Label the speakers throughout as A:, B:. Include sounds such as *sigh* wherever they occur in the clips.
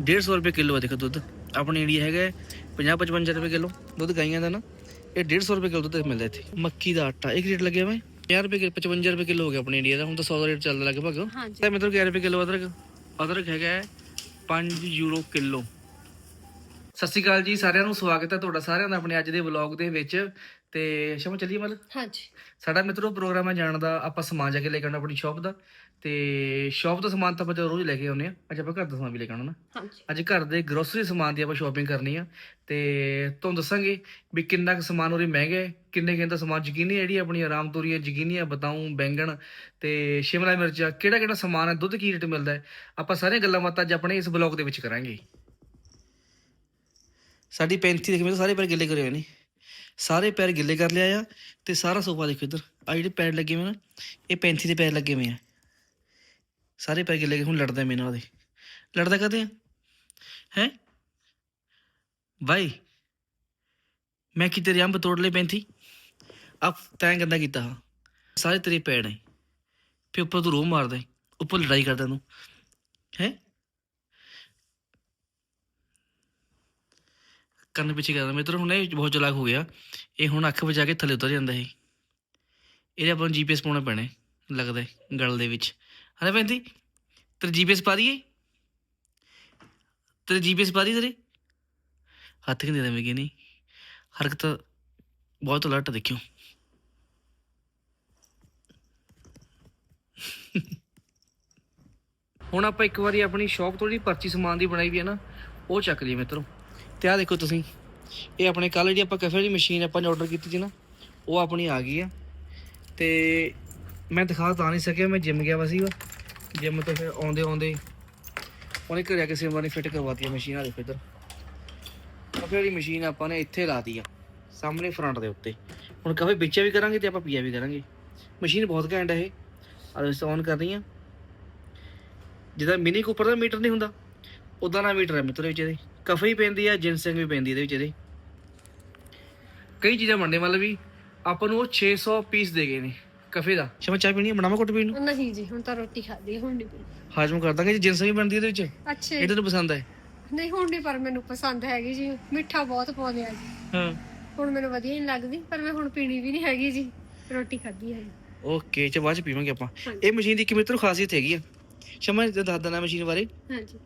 A: 150 ਰੁਪਏ ਕਿਲੋ ਹੈ ਦੇਖੋ ਦੁੱਧ ਆਪਣੇ ਇੰਡੀਆ ਹੈਗਾ 50 55 ਰੁਪਏ ਕਿਲੋ ਦੁੱਧ ਗਾਈਆਂ ਦਾ ਨਾ ਇਹ 150 ਰੁਪਏ ਕਿਲੋ ਦੁੱਧ ਮਿਲਦਾ ਇੱਥੇ ਮੱਕੀ ਦਾ ਆਟਾ ਇੱਕ ਰੇਟ ਲੱਗਿਆ ਮੈਂ 50 ਰੁਪਏ ਕਿਲੋ 55 ਰੁਪਏ ਕਿਲੋ ਹੋ ਗਿਆ ਆਪਣੇ ਇੰਡੀਆ ਦਾ ਹੁਣ ਤਾਂ 100 ਦਾ ਰੇਟ ਚੱਲਦਾ ਲਗਭਗ ਤੇ ਮਤਲਬ 11 ਰੁਪਏ ਕਿਲੋ ਅਦਰਕ ਅਦਰਕ ਹੈਗਾ 5 ਯੂਰੋ ਕਿਲੋ ਸਤਿ ਸ਼੍ਰੀ ਅਕਾਲ ਜੀ ਸਾਰਿਆਂ ਨੂੰ ਸਵਾਗਤ ਹੈ ਤੁਹਾਡਾ ਸਾਰਿਆਂ ਦਾ ਆਪਣੇ ਅੱਜ ਦੇ ਵਲੌਗ ਦੇ ਵਿੱਚ। ਤੇ ਸ਼ਮਾ ਚੱਲੀਏ ਮਤਲਬ
B: ਹਾਂਜੀ।
A: ਸਾਡਾ ਮਿੱਤਰੋ ਪ੍ਰੋਗਰਾਮ ਹੈ ਜਾਣ ਦਾ ਆਪਾਂ ਸਮਾਨ ਜਾ ਕੇ ਲੈ ਕੇ ਆਉਣਾ ਆਪਣੀ ਸ਼ਾਪ ਦਾ। ਤੇ ਸ਼ਾਪ ਦਾ ਸਮਾਨ ਤਾਂ ਆਪਾਂ ਜਦੋਂ ਰੋਜ਼ ਲੈ ਕੇ ਆਉਂਦੇ ਆ ਅੱਜ ਆਪਾਂ ਘਰ ਦਾ ਸਮਾਨ ਵੀ ਲੈ ਕੇ ਆਉਣਾ ਨਾ।
B: ਹਾਂਜੀ।
A: ਅੱਜ ਘਰ ਦੇ ਗਰੋਸਰੀ ਸਮਾਨ ਦੀ ਆਪਾਂ ਸ਼ਾਪਿੰਗ ਕਰਨੀ ਆ। ਤੇ ਤੁਹਾਨੂੰ ਦੱਸਾਂਗੇ ਵੀ ਕਿੰਨਾ ਕੁ ਸਮਾਨ ਉਰੇ ਮਹਿੰਗਾ ਹੈ ਕਿੰਨੇ ਕਿੰਨਾ ਸਮਾਨ ਯਕੀਨੀ ਜਿਹੜੀ ਆਪਣੀ ਆਰਾਮ ਤੋਰੀ ਹੈ ਯਕੀਨੀ ਹੈ ਬਤਾਉਂ ਬੈਂਗਣ ਤੇ ਸ਼ਿਮਲਾ ਮਿਰਚ ਕਿਹੜਾ ਕਿਹੜਾ ਸਮਾਨ ਹੈ ਦੁੱਧ ਕੀ ਰੇਟ ਮਿਲਦਾ ਹੈ ਆਪਾਂ ਸਾਰੀਆਂ ਗੱਲਾਂ ਬਾਤਾਂ ਅੱਜ ਆਪਣੇ ਇਸ ਬਲੌਗ ਦੇ ਵਿੱਚ ਕਰਾਂਗੇ। ਸਾਡੀ ਪੈਂਥੀ ਦੇਖੋ ਮੇਰੇ ਸਾਰੇ ਪੈਰ ਗਿੱਲੇ ਕਰੇ ਹੋਏ ਨੇ। ਸਾਰੇ ਪੈਰ ਗਿੱਲੇ ਕਰ ਲਿਆ ਆ ਤੇ ਸਾਰਾ ਸੋਫਾ ਦੇਖੋ ਇੱਧਰ। ਆ ਜਿਹੜੇ ਪੈਰ ਲੱਗੇ ਹੋਏ ਨਾ ਇਹ 35 ਦੇ ਪੈਰ ਲੱਗੇ ਹੋਏ ਆ। ਸਾਰੇ ਪੈਰ ਗਿੱਲੇ ਹੁਣ ਲੜਦਾ ਮੇਰੇ ਨਾਲ ਉਹਦੇ ਲੜਦਾ ਕਦੇ ਆ? ਹੈ? ਭਾਈ ਮੈਂ ਕੀ ਤੇਰੇ ਅੰਬ ਤੋੜ ਲਏ ਪੈਂਥੀ ਆ ਤੈਂ ਗੰਦਾ ਕੀਤਾ ਹਾ। ਸਾਰੇ ਤੇਰੇ ਪੈੜ ਨੇ। ਫਿਰ ਉੱਪਰ ਤੂੰ ਰੋਹ ਮਾਰਦਾ ਉੱਪਰ ਲੜਾਈ ਕਰਦਾ ਤੂੰ। ਹੈ? ਕੰਨ ਪਿੱਛੇ ਕਰਦਾ। ਮਿੱਤਰ ਹੁਣ ਇਹ ਬਹੁਤ ਚਲਾਕ ਹੋ ਗਿਆ। ਇਹ ਹੁਣ ਅੱਖ ਬਚਾ ਕੇ ਥੱਲੇ ਉਤਰ ਜਾਂਦਾ ਇਹ। ਇਹਦੇ ਆਪਾਂ ਨੂੰ ਜੀਪੀਐਸ ਪਾਉਣਾ ਪੈਣਾ ਹੈ, ਲੱਗਦਾ ਗਲ ਦੇ ਵਿੱਚ। ਹਨਾ ਪੈਂਦੀ ਤੇਰੇ ਜੀਪੀਐਸ ਪਾ ਦਈਏ। ਤੇਰੇ ਜੀਪੀਐਸ ਪਾ ਦੀ ਤੇਰੇ। ਹੱਥ ਕਿੰਨੇ ਦੇਵੇਂਗੇ ਨਹੀਂ ਹਰਕਤ ਬਹੁਤ ਅਲਰਟ ਦੇਖਿਓ। ਹੁਣ ਆਪਾਂ ਇੱਕ ਵਾਰੀ ਆਪਣੀ ਸ਼ਾਪ ਤੋਂ ਜਿਹੜੀ ਪਰਚੀ ਸਮਾਨ ਦੀ ਬਣਾਈ ਵੀ ਹੈ ਨਾ ਉਹ ਚੱਕ ਲਈ ਮਿੱਤਰੋ। ਤੇ ਆਹ ਦੇਖੋ ਤੁਸੀਂ, ਇਹ ਆਪਣੇ ਕੱਲ ਜਿਹੜੀ ਆਪਾਂ ਕੈਫੇ ਦੀ ਮਸ਼ੀਨ ਆਪਾਂ ਨੇ ਆਰਡਰ ਕੀਤੀ ਸੀ ਨਾ, ਉਹ ਆਪਣੀ ਆ ਗਈ ਆ। ਤੇ ਮੈਂ ਦਿਖਾ ਤਾਂ ਨਹੀਂ ਸਕਿਆ, ਮੈਂ ਜਿਮ ਗਿਆ ਵਾ ਸੀਗਾ ਜਿਮ ਤੋਂ ਫਿਰ ਆਉਂਦੇ ਆਉਂਦੇ ਉਹਨੇ ਘਰੇ ਆ ਕੇ ਸਿਮਰ ਨੇ ਫਿੱਟ ਕਰਵਾਤੀ ਆ ਮਸ਼ੀਨ ਆ ਦੇਖੋ ਇੱਧਰ। ਕਾਫੇ ਵਾਲੀ ਮਸ਼ੀਨ ਆਪਾਂ ਨੇ ਇੱਥੇ ਲਾਤੀ ਆ, ਸਾਹਮਣੇ ਫਰੰਟ ਦੇ ਉੱਤੇ। ਹੁਣ ਕਾਫੇ ਵਿੱਚੇ ਵੀ ਕਰਾਂਗੇ ਤੇ ਆਪਾਂ ਪੀਆ ਵੀ ਕਰਾਂਗੇ। ਮਸ਼ੀਨ ਬਹੁਤ ਘੈਂਟ ਹੈ ਇਹ। ਆ ਇਸ ਔਨ ਕਰ ਰਹੀ ਆ ਜਿਹਦਾ ਮਿਨੀ ਕੂਪਰ ਦਾ ਮੀਟਰ ਨਹੀਂ ਹੁੰਦਾ ਉਦਾਂ ਦਾ ਮੀਟਰ ਹੈ ਮਿੱਤਰ ਵਿੱਚ ਇਹਦੇ। ਕਫੇ ਪੈਂਦੀ ਆ ਜਿੰਸਿੰਗ ਵੀ ਪੈਂਦੀ ਇਹਦੇ ਵਿੱਚ ਇਹਦੇ। ਕਈ ਚੀਜ਼ਾਂ ਬਣਦੇ ਮਤਲਬ ਵੀ ਆਪਾਂ ਨੂੰ ਉਹ 600 ਪੀਸ ਦੇ ਗਏ ਨੇ ਕਫੇ ਦਾ। ਸ਼ਮਾ ਚਾਹ ਪੀਣੀ ਹੈ ਬਣਾਵਾ ਘੁੱਟ ਪੀਣ ਨੂੰ?
B: ਨਹੀਂ ਜੀ ਹੁਣ ਤਾਂ ਰੋਟੀ ਖਾਦੀ ਹੁਣ ਨਹੀਂ ਪੀਣੀ।
A: ਹਾਜ਼ਮ ਕਰ ਦਾਂਗੇ ਜੀ ਜਿੰਸਿੰਗ ਵੀ ਬਣਦੀ ਇਹਦੇ ਵਿੱਚ।
B: ਅੱਛਾ
A: ਇਹ
B: ਜੀ।
A: ਤੈਨੂੰ ਪਸੰਦ ਹੈ
B: ਨਹੀਂ ਹੁਣ ਨਹੀਂ ਪਰ ਮੈਨੂੰ ਪਸੰਦ ਹੈਗੀ ਜੀ। ਮਿੱਠਾ ਬਹੁਤ ਪਾਉਂਦੇ ਆ ਜੀ।
A: ਹਾਂ।
B: ਹੁਣ ਮੈਨੂੰ ਵਧੀਆ ਨਹੀਂ ਲੱਗਦੀ ਪਰ ਮੈਂ ਹੁਣ ਪੀਣੀ ਵੀ ਨਹੀਂ ਹੈਗੀ ਜੀ। ਰੋਟੀ ਖਾਦੀ ਹੈ
A: ਓਕੇ ਚ ਬਾਅਦ ਚ ਪੀਵਾਂਗੇ ਆਪਾਂ।
B: ਹਾਂਜੀ।
A: ਇਹ ਮਸ਼ੀਨ ਦੀ ਇੱਕ ਮਿੱਤਰ ਖਾਸੀਅਤ ਹੈਗੀ ਆ। ਸ਼ਮਾ ਦੱਸ ਦੇਣਾ ਮਸ਼ੀਨ ਬਾਰੇ।
B: ਹਾਂਜੀ।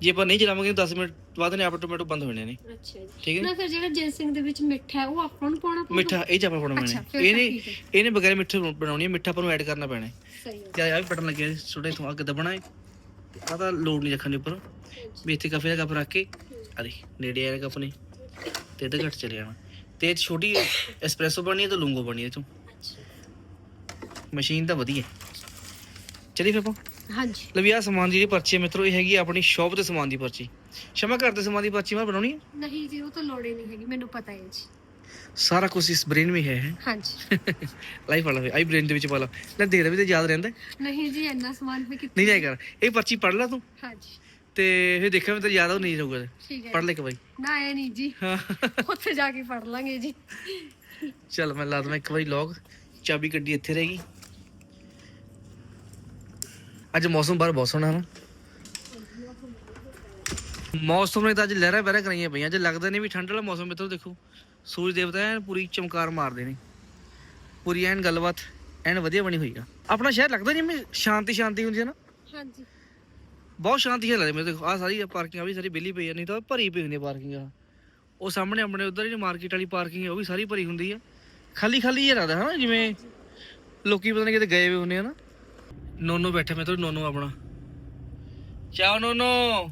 A: ਜੇ ਆਪਾਂ ਨਹੀਂ ਚਲਾਵਾਂਗੇ 10 ਮਿੰਟ ਬਾਅਦ ਨੇ ਆਟੋਮੈਟਿਕ ਬੰਦ ਹੋ ਜਾਣੇ ਨੇ।
B: ਅੱਛਾ ਜੀ।
A: ਠੀਕ ਹੈ
B: ਨਾ ਫਿਰ ਜਿਹੜਾ ਜਿੰਸਿੰਗ ਦੇ ਵਿੱਚ ਮਿੱਠਾ ਹੈ ਉਹ ਆਪਾਂ ਨੂੰ ਪਾਉਣਾ ਪਊਗਾ?
A: ਮਿੱਠਾ ਇਹ ਚ ਆਪਾਂ ਪਾਉਣਾ
B: ਅੱਛਾ,
A: ਪੈਣਾ।
B: ਫਿਰ ਤਾਂ
A: ਇਹਨੇ
B: ਠੀਕ ਹੈ।
A: ਇਹਨੇ ਬਗੈਰ ਮਿੱਠਾ ਬਣਾਉਣੀ ਹੈ ਮਿੱਠਾ ਆਪਾਂ ਨੂੰ ਐਡ ਕਰਨਾ ਪੈਣਾ ਹੈ।
B: ਸਹੀ ਹੈ
A: ਤੇ ਆ ਵੀ ਬਟਨ ਲੱਗਿਆ ਛੋਟੇ ਤੋਂ ਅੱਗ ਦਬਣਾ ਹੈ। ਆ ਤਾਂ ਲੋਡ ਨਹੀਂ ਰੱਖਣ ਦੇ ਉੱਪਰ। ਵੀ ਇੱਥੇ ਕਾਫੇ ਦਾ ਕੱਪ ਰੱਖ ਕੇ ਅਰੇ ਨੇੜੇ ਆਇਆ ਕੱਪ ਨੇ। ਤੇ ਇਹਦੇ ਘੱਟ ਚਲੇ ਜਾਣਾ ਤੇ ਇਹ 'ਚ ਛੋਟੀ ਐਸਪ੍ਰੈਸੋ ਬਣੀ ਹੈ ਤੇ ਲੂੰਗੋ ਬਣੀ ਹੈ ਇਹ ਚੋਂ।
B: ਅੱਛਾ।
A: ਮਸ਼ੀਨ ਤਾਂ ਵਧੀਆ ਚਲੀ ਫਿਰ ਆਪਾਂ।
B: ਹਾਂਜੀ।
A: ਲਵੀ ਸਮਾਨ ਦੀ ਜਿਹੜੀ ਪਰਚੀ ਹੈ ਮਿੱਤਰੋ ਇਹ ਹੈਗੀ ਆਪਣੀ ਸ਼ਾਪ ਦੇ ਸਮਾਨ ਦੀ ਪਰਚੀ। ਸ਼ਮਾ ਘਰ ਦੇ ਸਮਾਨ ਦੀ ਪਰਚੀ ਮੈਂ ਬਣਾਉਣੀ ਹੈ
B: ਨਹੀਂ ਜੀ ਉਹ ਤਾਂ ਲੋੜ ਹੀ ਨਹੀਂ ਹੈਗੀ ਮੈਨੂੰ ਪਤਾ ਹੈ ਜੀ।
A: ਸਾਰਾ ਕੁਝ ਇਸ ਬ੍ਰੇਨ ਵਿੱਚ ਹੈ
B: ਹਾਂਜੀ। *laughs*
A: ਲਾਈਫ ਵਾਲਾ ਆਈ ਬ੍ਰੇਨ ਦੇ ਵਿੱਚ ਪਾ ਲਾ ਲੈ ਦੇਰ ਵੀ ਤੇ ਯਾਦ ਰਹਿੰਦਾ।
B: ਨਹੀਂ ਜੀ ਇੰਨਾ ਸਮਾਨ ਮੈਂ ਕਿੱਥੇ
A: ਨਹੀਂ ਕਰ। ਇਹ ਪਰਚੀ ਪੜ ਲੈ ਤੂੰ।
B: ਹਾਂਜੀ।
A: ਤੇ ਫਿਰ ਦੇਖਿਆ ਮੈਂ ਤੇ ਯਾਦ ਉਹ ਨਹੀਂ ਰਹੂਗਾ।
B: ਠੀਕ ਹੈ
A: ਪੜ ਲੈ ਕੇ ਬਾਈ
B: ਨਾ ਇਹ ਨਹੀਂ ਜੀ।
A: ਹਾਂ।
B: ਉੱਥੇ ਜਾ ਕੇ ਪੜ ਲਾਂਗੇ ਜੀ।
A: ਚੱਲ ਮੈਂ ਲਾ ਦਵਾਂ ਇੱਕ ਵਾਰੀ ਲੌਗ ਚਾਬੀ ਗੱਡੀ ਇੱਥੇ ਰਹੇਗੀ ਅੱਜ ਮੌਸਮ ਬਾਹਰ ਬਹੁਤ ਸੋਹਣਾ ਹੈ ਨਾ। ਮੌਸਮ ਨੇ ਤਾਂ ਅੱਜ ਲਹਿਰਾਂ ਬਹਿਰਾਂ ਕਰਾਈਆਂ ਪਈਆਂ ਅੱਜ ਲੱਗਦਾ ਨਹੀਂ ਵੀ ਠੰਡ ਵਾਲਾ ਮੌਸਮ ਮਿੱਤਰੋ ਦੇਖੋ। ਸੂਰਜ ਦੇਵਤਾ ਐਨ ਪੂਰੀ ਚਮਕਾਰ ਮਾਰਦੇ ਨੇ। ਪੂਰੀ ਐਨ ਗੱਲਬਾਤ ਐਨ ਵਧੀਆ ਬਣੀ ਹੋਈ ਆ। ਆਪਣਾ ਸ਼ਹਿਰ ਲੱਗਦਾ ਨਹੀਂ ਮੈਂ ਸ਼ਾਂਤੀ ਸ਼ਾਂਤੀ ਹੁੰਦੀ ਹੈ ਨਾ?
B: ਹਾਂਜੀ।
A: ਬਹੁਤ ਸ਼ਾਂਤੀ ਹੈ ਲੱਗਦੀ ਮੈਨੂੰ ਦੇਖੋ ਆ ਸਾਰੀ ਪਾਰਕਿੰਗ ਆ ਵੀ ਸਾਰੀ ਵਿਹਲੀ ਪਈ ਆ ਨਹੀਂ ਤਾਂ ਭਰੀ ਪਈ ਹੁੰਦੀ ਪਾਰਕਿੰਗ ਆ। ਉਹ ਸਾਹਮਣੇ ਆਪਣੇ ਉਧਰ ਜਿਹੜੀ ਮਾਰਕੀਟ ਵਾਲੀ ਪਾਰਕਿੰਗ ਹੈ ਉਹ ਵੀ ਸਾਰੀ ਭਰੀ ਹੁੰਦੀ ਆ। ਖਾਲੀ ਖਾਲੀ ਜਿਹਾ ਲੱਗਦਾ ਹਨਾ? ਜਿਵੇਂ ਲੋਕੀ ਪਤਾ ਨਹੀਂ ਕਿਤੇ ਗਏ ਹੋਏ ਹੁੰਦੇ ਆ ਨਾ। ਨੋਨੋ ਬੈਠਾ ਮੈਂ ਤਾਂ ਨੋਨੋ ਆਪਣਾ। ਚਾਓ ਨੋਨੋ।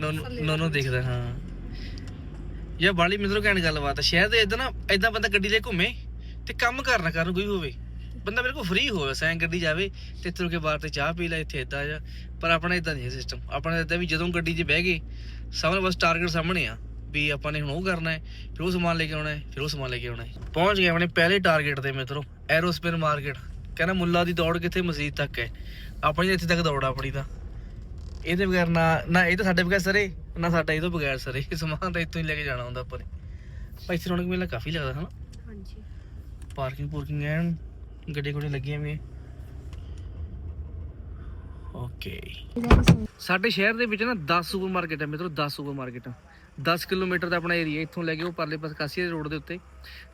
A: ਨੋਨੋ ਨੋਨੋ ਦੇਖਦਾ ਹਾਂ। ਇਹ ਬਾਲੀ ਮਿੱਤਰੋ ਕਹਿਣ ਗੱਲਬਾਤ ਆ ਸ਼ਹਿਰ ਦੇ ਇਦਾਂ ਨਾ ਇਦਾਂ ਬੰਦਾ ਗੱਡੀ ਲੈ ਘੁੰਮੇ ਤੇ ਕੰਮ ਕਰਨਾ ਕਰਨ ਕੋਈ ਹੋਵੇ। ਬੰਦਾ ਮੇਰੇ ਕੋਲ ਫ੍ਰੀ ਹੋਵੇ ਸੈਂ ਗੱਡੀ ਜਾਵੇ ਤੇ ਇੱਥੇ ਕੇ ਬਾਹਰ ਤੇ ਚਾਹ ਪੀ ਲੈ ਇੱਥੇ ਇਦਾਂ ਜਾ। ਪਰ ਆਪਣਾ ਇਦਾਂ ਨਹੀਂ ਸਿਸਟਮ ਆਪਣਾ ਇਦਾਂ ਵੀ ਜਦੋਂ ਗੱਡੀ 'ਚ ਬਹਿ ਗਏ ਸਾਹਮਣੇ ਬਸ ਟਾਰਗੇਟ ਸਾਹਮਣੇ ਆ ਵੀ ਆਪਾਂ ਨੇ ਹੁਣ ਉਹ ਕਰਨਾ ਹੈ ਫਿਰ ਉਹ ਸਮਾਨ ਲੈ ਕੇ ਆਉਣਾ ਹੈ ਫਿਰ ਉਹ ਸਮਾਨ ਲੈ ਕੇ ਆਉਣਾ ਹੈ। ਪਹੁੰਚ ਗਏ ਆਪਣੇ ਪਹਿਲੇ ਟਾਰਗੇਟ ਤੇ ਮਿੱਤਰੋ ਐਰੋਸਪੇਸ ਮਾਰਕੀਟ ਕਹਿੰਦਾ ਮੁੱਲਾ ਦੀ ਦੌੜ ਕਿੱਥੇ ਮਸਜਿਦ ਤੱਕ ਹੈ? ਆਪਣੀ ਇੱਥੇ ਤੱਕ ਦੌੜ ਆ ਆਪਣੀ ਤਾਂ। ਇਹਦੇ ਬਗੈਰ ਨਾ ਨਾ ਇਹ ਤਾਂ ਸਾਡੇ ਬਗੈਰ ਸਰੇ ਨਾ ਸਾਡਾ ਇਹ ਤੋਂ ਬਗੈਰ ਸਰੇ। ਸਮਾਨ ਤਾਂ ਇੱਥੋਂ ਹੀ ਲੈ ਕੇ ਜਾਣਾ ਹੁੰਦਾ ਨੇ। ਭਾਈ ਇੱਥੇ ਰੌਣਕ ਮੇਲਾ ਕਾਫੀ ਲੱਗਦਾ ਹਨਾ?
B: ਹਾਂਜੀ।
A: ਪਾਰਕਿੰਗ ਪੂਰਕਿੰਗ ਐਨ ਗੱਡੀ ਗੁੱਡੀ ਲੱਗੀਆਂ ਵੀ ਓਕੇ। ਸਾਡੇ ਸ਼ਹਿਰ ਦੇ ਵਿੱਚ ਨਾ 10 ਸੁਪਰਮਾਰਕਟ ਹੈ ਮਿੱਤਰੋ 10 ਸੁਪਰਮਾਰਕਟ 10 ਕਿਲੋਮੀਟਰ ਦਾ ਆਪਣਾ ਏਰੀਆ ਇੱਥੋਂ ਲੈ ਕੇ ਉਹ ਪਰਲੇ ਪਾਸੇ ਕਾਸੀਆ ਰੋਡ ਦੇ ਉੱਤੇ।